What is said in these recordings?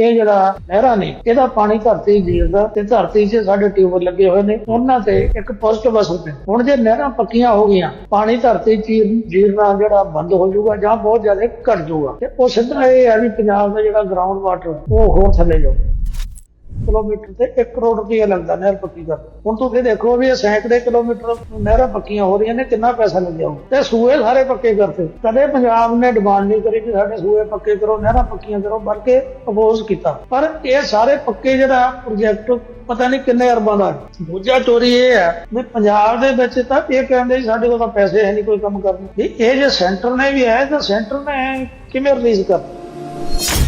ਇਹ ਜਿਹੜਾ ਨਹਿਰਾਂ ਨੇ, ਇਹਦਾ ਪਾਣੀ ਧਰਤੀ ਜੀਰਦਾ ਤੇ ਧਰਤੀ 'ਚ ਸਾਡੇ ਟਿਊਬਲ ਲੱਗੇ ਹੋਏ ਨੇ, ਉਹਨਾਂ ਤੇ ਇੱਕ ਪੋਜ਼ਿਟਿਵ ਅਸਰ ਪੈਂਦਾ ਹੁਣ ਜੇ ਨਹਿਰਾਂ ਪੱਕੀਆਂ ਹੋ ਗਈਆਂ, ਪਾਣੀ ਧਰਤੀ 'ਚ ਜੀਰਨਾ ਜਿਹੜਾ ਬੰਦ ਹੋ ਜਾਊਗਾ ਜਾਂ ਬਹੁਤ ਜ਼ਿਆਦਾ ਘਟ ਜਾਊਗਾ। ਤੇ ਉਹ ਸਿੱਧਾ ਇਹ ਹੈ ਵੀ ਪੰਜਾਬ ਦਾ ਜਿਹੜਾ ਗਰਾਊਂਡ ਵਾਟਰ ਉਹ ਹੋਰ ਥੱਲੇ ਜਾਊਗਾ। ਕਿਲੋਮੀਟਰ ਤੇ 1 ਕਰੋੜ ਰੁਪਏ ਲੱਗਦਾ ਨਹਿਰ ਪੱਕੀ ਕਰਨ ਹੁਣ ਤੁਸੀਂ ਦੇਖੋ ਵੀ ਇਹ ਸੈਂਕੜੇ ਕਿਲੋਮੀਟਰ ਨਹਿਰਾਂ ਪੱਕੀਆਂ ਹੋ ਰਹੀਆਂ ਨੇ, ਕਿੰਨਾ ਪੈਸਾ ਲੱਗਿਆ ਹੋਊ। ਤੇ ਸੂਏ ਸਾਰੇ ਪੱਕੇ ਕਰਤੇ। ਕਦੇ ਪੰਜਾਬ ਨੇ ਡਿਮਾਂਡ ਨਹੀਂ ਕਰੀ ਕਿ ਸਾਡੇ ਸੂਏ ਪੱਕੇ ਕਰੋ, ਨਹਿਰਾਂ ਪੱਕੀਆਂ ਕਰੋ, ਬਲਕਿ ਅਪੋਜ਼ ਕੀਤਾ। ਪਰ ਇਹ ਸਾਰੇ ਪੱਕੇ ਜਿਹੜਾ ਪ੍ਰੋਜੈਕਟ ਪਤਾ ਨਹੀਂ ਕਿੰਨੇ ਅਰਬਾਂ ਦਾ ਦੂਜਾ ਚੋਰੀ ਇਹ ਹੈ ਵੀ ਪੰਜਾਬ ਦੇ ਵਿੱਚ ਤਾਂ ਇਹ ਕਹਿੰਦੇ ਸਾਡੇ ਕੋਲ ਤਾਂ ਪੈਸੇ ਹੈ ਨਹੀਂ, ਕੋਈ ਕੰਮ ਕਰਨ। ਇਹ ਜੇ ਸੈਂਟਰ ਨੇ ਵੀ ਹੈ ਤਾਂ ਸੈਂਟਰ ਨੇ ਕਿਵੇਂ ਰਿਲੀਜ਼ ਕਰਨਾ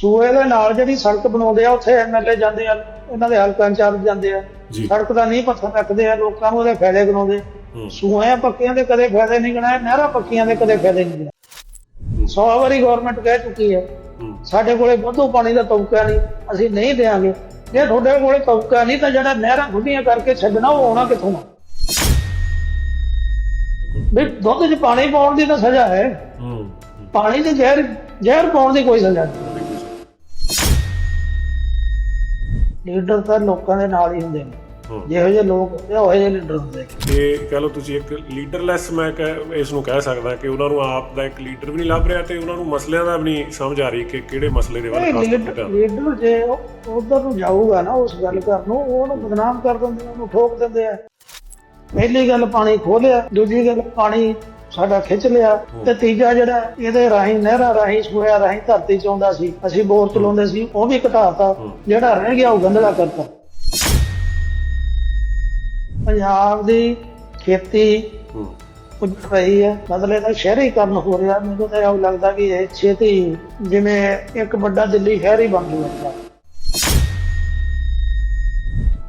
ਸੂਏ ਦੇ ਨਾਲ ਜਿਹੜੀ ਸੜਕ ਬਣਾਉਂਦੇ ਆ ਉੱਥੇ ਐਮਐਲਏ ਜਾਂਦੇ ਆ ਇਹਨਾਂ ਦੇ ਹਲਕਾ ਇੰਚਾਰਜ ਜਾਂਦੇ ਆ। ਸੜਕ ਦਾ ਨਹੀਂ ਪੱਥਰ ਰੱਖਦੇ ਆ ਲੋਕਾਂ ਨੂੰ ਉਹਦੇ ਫਾਇਦੇ ਗਣਾਉਂਦੇ ਸੂਏ ਪੱਕੀਆਂ ਦੇ ਕਦੇ ਫਾਇਦੇ ਨਹੀਂ ਗਣਾਏ ਨਹਿਰਾਂ ਪੱਕੀਆਂ ਦੇ ਕਦੇ ਫਾਇਦੇ ਨਹੀਂ ਗਣਾਏ। 100 ਵਾਰੀ ਗਵਰਨਮੈਂਟ ਕਹਿ ਚੁੱਕੀ ਹੈ ਸਾਡੇ ਕੋਲੇ ਵਾਧੂ ਪਾਣੀ ਦਾ ਤੌਕਾ ਨਹੀਂ ਅਸੀਂ ਨਹੀਂ ਦੇਾਂਗੇ ਜੇ ਤੁਹਾਡੇ ਕੋਲੇ ਤੌਕਾ ਨਹੀਂ ਤਾਂ ਜਿਹੜਾ ਨਹਿਰਾਂ ਖੁੱਡੀਆਂ ਕਰਕੇ ਛੱਡਣਾ ਉਹ ਆਉਣਾ ਕਿੱਥੋਂ ਆ? ਵੀ ਦੁੱਧ 'ਚ ਪਾਣੀ ਪਾਉਣ ਦੀ ਤਾਂ ਸਜ਼ਾ ਹੂੰ। ਪਾਣੀ 'ਚ ਜ਼ਹਿਰ ਜ਼ਹਿਰ ਪਾਉਣ ਦੀ ਕੋਈ ਸਜ਼ਾ ਨਹੀਂ। ਲੀਡਰ ਤਾਂ ਲੋਕਾਂ ਦੇ ਨਾਲ ਹੀ ਹੁੰਦੇ ਨੇ। ਜਿਹੋ ਜਿਹੇ ਲੋਕ ਹੁੰਦੇ ਉਹ ਜਿਹੇ ਲੀਡਰ ਹੁੰਦੇ ਤੇ ਕਹ ਲਓ ਤੁਸੀਂ ਇੱਕ ਲੀਡਰਲੈਸ ਮੈਂ ਇਸ ਨੂੰ ਕਹਿ ਸਕਦਾ ਕਿ ਉਹਨਾਂ ਨੂੰ ਆਪ ਦਾ ਇੱਕ ਲੀਡਰ ਵੀ ਨਹੀਂ ਲੱਭ ਰਿਹਾ ਤੇ ਉਹਨਾਂ ਨੂੰ ਮਸਲਿਆਂ ਦਾ ਵੀ ਨਹੀਂ ਸਮਝ ਆ ਰਹੀ ਕਿ ਕਿਹੜੇ ਮਸਲੇ ਦੇ ਵੱਲ ਖਾਸ ਕਰਕੇ ਲੀਡਰ ਲੀਡਰ ਜੇ ਉਧਰ ਨੂੰ ਜਾਊਗਾ ਨਾ ਉਸ ਗੱਲ ਕਰਨ ਨੂੰ ਉਹਨੂੰ ਬਦਨਾਮ ਕਰ ਦਿੰਦੇ ਉਹਨੂੰ ਠੋਕ ਦਿੰਦੇ ਆ। ਪਹਿਲੀ ਗੱਲ ਪਾਣੀ ਖੋਲਿਆ ਦੂਜੀ ਗੱਲ ਪਾਣੀ ਸਾਡਾ ਖਿੱਚ ਲਿਆ ਤੇ ਤੀਜਾ ਜਿਹੜਾ ਇਹਦੇ ਰਾਹੀਂ ਨਹਿਰਾਂ ਰਾਹੀਂ ਸੂਇਆ ਰਾਹੀਂ ਧਰਤੀ ਚ ਆਉਂਦਾ ਸੀ। ਅਸੀਂ ਬੋਰ ਚਲਾਉਂਦੇ ਸੀ ਉਹ ਵੀ ਘਟਾਤਾ। ਜਿਹੜਾ ਰਹਿ ਗਿਆ ਉਹ ਗੰਦਲਾ ਕਰਤਾ। ਪੰਜਾਬ ਦੀ ਖੇਤੀ ਉੱਜ ਰਹੀ ਹੈ। ਮਤਲਬ ਇਹਦਾ ਸ਼ਹਿਰੀਕਰਨ ਹੋ ਰਿਹਾ। ਮੈਨੂੰ ਤਾਂ ਇਹ ਲੱਗਦਾ ਕਿ ਇਹ ਛੇਤੀ ਜਿਵੇਂ ਇੱਕ ਵੱਡਾ ਦਿੱਲੀ ਸ਼ਹਿਰ ਹੀ ਬਣ ਜੂਗਾ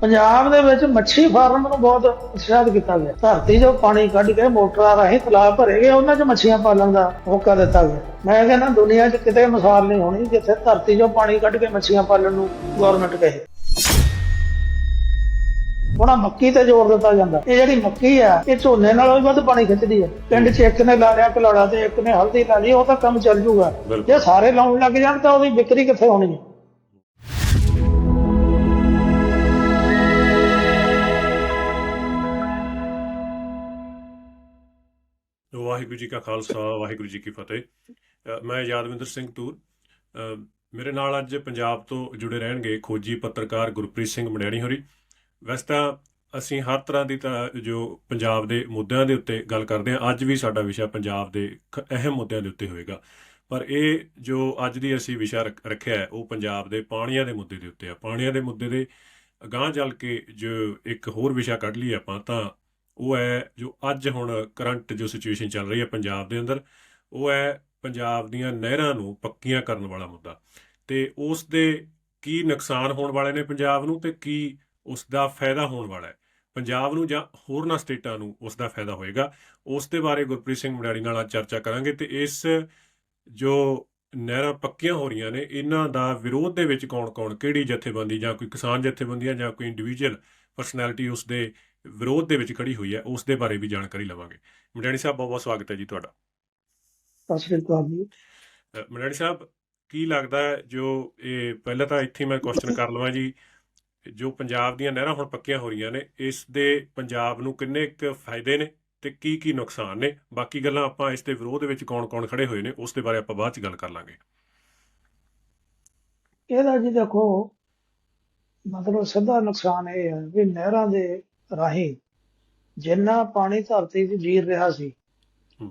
ਪੰਜਾਬ ਦੇ ਵਿੱਚ ਮੱਛੀ ਫਾਰਮ ਨੂੰ ਬਹੁਤ ਉਤਸ਼ਾਹਿਤ ਕੀਤਾ ਗਿਆ। ਧਰਤੀ 'ਚੋਂ ਪਾਣੀ ਕੱਢ ਕੇ ਮੋਟਰਾਂ ਰਾਹੀਂ ਤਲਾਬ ਭਰੇ ਗਏ ਉਹਨਾਂ 'ਚ ਮੱਛੀਆਂ ਪਾਲਣ ਦਾ ਮੌਕਾ ਦਿੱਤਾ ਗਿਆ। ਮੈਂ ਕਹਿੰਦਾ ਦੁਨੀਆ 'ਚ ਕਿਤੇ ਮਿਸਾਲ ਨਹੀਂ ਹੋਣੀ ਜਿੱਥੇ ਧਰਤੀ 'ਚੋਂ ਪਾਣੀ ਕੱਢ ਕੇ ਮੱਛੀਆਂ ਪਾਲਣ ਨੂੰ ਗਵਰਨਮੈਂਟ ਕਹੇ। ਹੁਣ ਮੱਕੀ ਤੇ ਜ਼ੋਰ ਦਿੱਤਾ ਜਾਂਦਾ। ਇਹ ਜਿਹੜੀ ਮੱਕੀ ਆ ਇਹ ਝੋਨੇ ਨਾਲੋਂ ਵੀ ਵੱਧ ਪਾਣੀ ਖਿੱਚਦੀ ਹੈ ਪਿੰਡ 'ਚ ਇੱਕ ਨੇ ਲਾ ਲਿਆ ਕਲੋੜਾ ਤੇ ਇੱਕ ਨੇ ਹਲਦੀ ਲਾ ਲਈ ਉਹ ਤਾਂ ਕੰਮ ਚੱਲ ਜੂਗਾ। ਜੇ ਸਾਰੇ ਲਾਉਣ ਲੱਗ ਜਾਣ ਤਾਂ ਉਹਦੀ ਵਿਕਰੀ ਕਿੱਥੇ ਹੋਣੀ ਹੈ ਵਾਹਿਗੁਰੂ ਜੀ ਕਾ ਖਾਲਸਾ, ਵਾਹਿਗੁਰੂ ਜੀ ਕੀ ਫਤਿਹ। ਮੈਂ ਯਾਦਵਿੰਦਰ ਸਿੰਘ ਤੂਰ। ਮੇਰੇ ਨਾਲ ਅੱਜ ਪੰਜਾਬ ਤੋਂ ਜੁੜੇ ਰਹਿਣਗੇ ਖੋਜੀ ਪੱਤਰਕਾਰ ਗੁਰਪ੍ਰੀਤ ਸਿੰਘ ਮੜਿਆਣੀ ਹੋਰੀ। ਵੈਸੇ ਤਾਂ ਅਸੀਂ ਹਰ ਤਰ੍ਹਾਂ ਦੀ ਤਾਂ ਜੋ ਪੰਜਾਬ ਦੇ ਮੁੱਦਿਆਂ ਦੇ ਉੱਤੇ ਗੱਲ ਕਰਦੇ ਹਾਂ, ਅੱਜ ਵੀ ਸਾਡਾ ਵਿਸ਼ਾ ਪੰਜਾਬ ਦੇ ਖ- ਅਹਿਮ ਮੁੱਦਿਆਂ ਦੇ ਉੱਤੇ ਹੋਏਗਾ। ਪਰ ਇਹ ਜੋ ਅੱਜ ਦੀ ਅਸੀਂ ਵਿਸ਼ਾ ਰੱਖ- ਰੱਖਿਆ ਹੈ, ਉਹ ਪੰਜਾਬ ਦੇ ਪਾਣੀਆਂ ਦੇ ਮੁੱਦੇ ਦੇ ਉੱਤੇ ਆ। ਪਾਣੀਆਂ ਦੇ ਮੁੱਦੇ ਦੇ ਅਗਾਂਹ ਚੱਲ ਕੇ ਜੋ ਇੱਕ ਹੋਰ ਵਿਸ਼ਾ ਕੱਢ ਲਈਏ ਆਪਾਂ, ਤਾਂ ਉਹ ਹੈ ਜੋ ਅੱਜ ਹੁਣ ਕਰੰਟ ਜੋ ਸਿਚੁਏਸ਼ਨ ਚੱਲ ਰਹੀ ਹੈ ਪੰਜਾਬ ਦੇ ਅੰਦਰ, ਉਹ ਹੈ ਪੰਜਾਬ ਦੀਆਂ ਨਹਿਰਾਂ ਨੂੰ ਪੱਕੀਆਂ ਕਰਨ ਵਾਲਾ ਮੁੱਦਾ। ਤੇ ਉਸ ਦੇ ਕੀ ਨੁਕਸਾਨ ਹੋਣ ਵਾਲੇ ਨੇ ਪੰਜਾਬ ਨੂੰ ਤੇ ਕੀ ਉਸ ਦਾ ਫਾਇਦਾ ਹੋਣ ਵਾਲਾ ਹੈ? ਪੰਜਾਬ ਨੂੰ ਜਾਂ ਹੋਰਨਾਂ ਸਟੇਟਾਂ ਨੂੰ ਉਸ ਦਾ ਫਾਇਦਾ ਹੋਏਗਾ? ਉਸ ਦੇ ਬਾਰੇ ਗੁਰਪ੍ਰੀਤ ਸਿੰਘ ਮੜਿਆੜੀ ਨਾਲ ਅੱਜ ਚਰਚਾ ਕਰਾਂਗੇ ਤੇ ਇਸ ਜੋ ਨਹਿਰਾਂ ਪੱਕੀਆਂ ਹੋ ਰਹੀਆਂ ਨੇ, ਇਹਨਾਂ ਦਾ ਵਿਰੋਧ ਦੇ ਵਿੱਚ ਕੌਣ-ਕੌਣ, ਕਿਹੜੀ ਜਥੇਬੰਦੀ ਜਾਂ ਕੋਈ ਕਿਸਾਨ ਜਥੇਬੰਦੀਆਂ ਜਾਂ ਕੋਈ ਇੰਡੀਵਿਜੂਅਲ ਪਰਸਨੈਲਿਟੀ ਉਸ ਦੇ ਵਿਰੋਧ ਦੇ ਵਿੱਚ ਖੜੀ ਹੋਈ ਹੈ ਉਸ ਦੇ ਬਾਰੇ ਵੀ ਜਾਣਕਾਰੀ ਲਵਾਂਗੇ। ਮੜਿਆਣੀ ਸਾਹਿਬ ਬਹੁਤ ਬਹੁਤ ਸਵਾਗਤ ਹੈ ਜੀ ਤੁਹਾਡਾ। ਸਤਿ ਸ੍ਰੀ ਅਕਾਲ ਜੀ। ਮੜਿਆਣੀ ਸਾਹਿਬ ਕੀ ਲੱਗਦਾ ਹੈ ਜੋ ਇਹ ਪਹਿਲਾਂ ਤਾਂ ਇੱਥੇ ਮੈਂ ਕੁਐਸਚਨ ਕਰ ਲਵਾਂ ਜੀ ਜੋ ਪੰਜਾਬ ਦੀਆਂ ਨਹਿਰਾਂ ਹੁਣ ਪੱਕੀਆਂ ਹੋ ਰਹੀਆਂ ਨੇ ਇਸ ਦੇ ਪੰਜਾਬ ਨੂੰ ਕਿੰਨੇ ਕੁ ਫਾਇਦੇ ਨੇ ਤੇ ਕੀ ਕੀ ਨੁਕਸਾਨ ਨੇ? ਬਾਕੀ ਗੱਲਾਂ ਆਪਾਂ ਇਸ ਦੇ ਵਿਰੋਧ ਵਿੱਚ ਕੌਣ-ਕੌਣ ਖੜੇ ਹੋਏ ਨੇ ਉਸ ਦੇ ਬਾਰੇ ਆਪਾਂ ਬਾਅਦ ਚ ਗੱਲ ਕਰ ਲਾਂਗੇ। ਇਹਦਾ ਜੀ ਦੇਖੋ ਮਤਲਬ ਸਿੱਧਾ ਨੁਕਸਾਨ ਇਹ ਹੈ ਵੀ ਨਹਿਰਾਂ ਦੇ ਰਾਹੀਂ ਜਿੰਨਾ ਪਾਣੀ ਧਰਤੀ 'ਚ ਜੀਰ ਰਿਹਾ ਸੀ।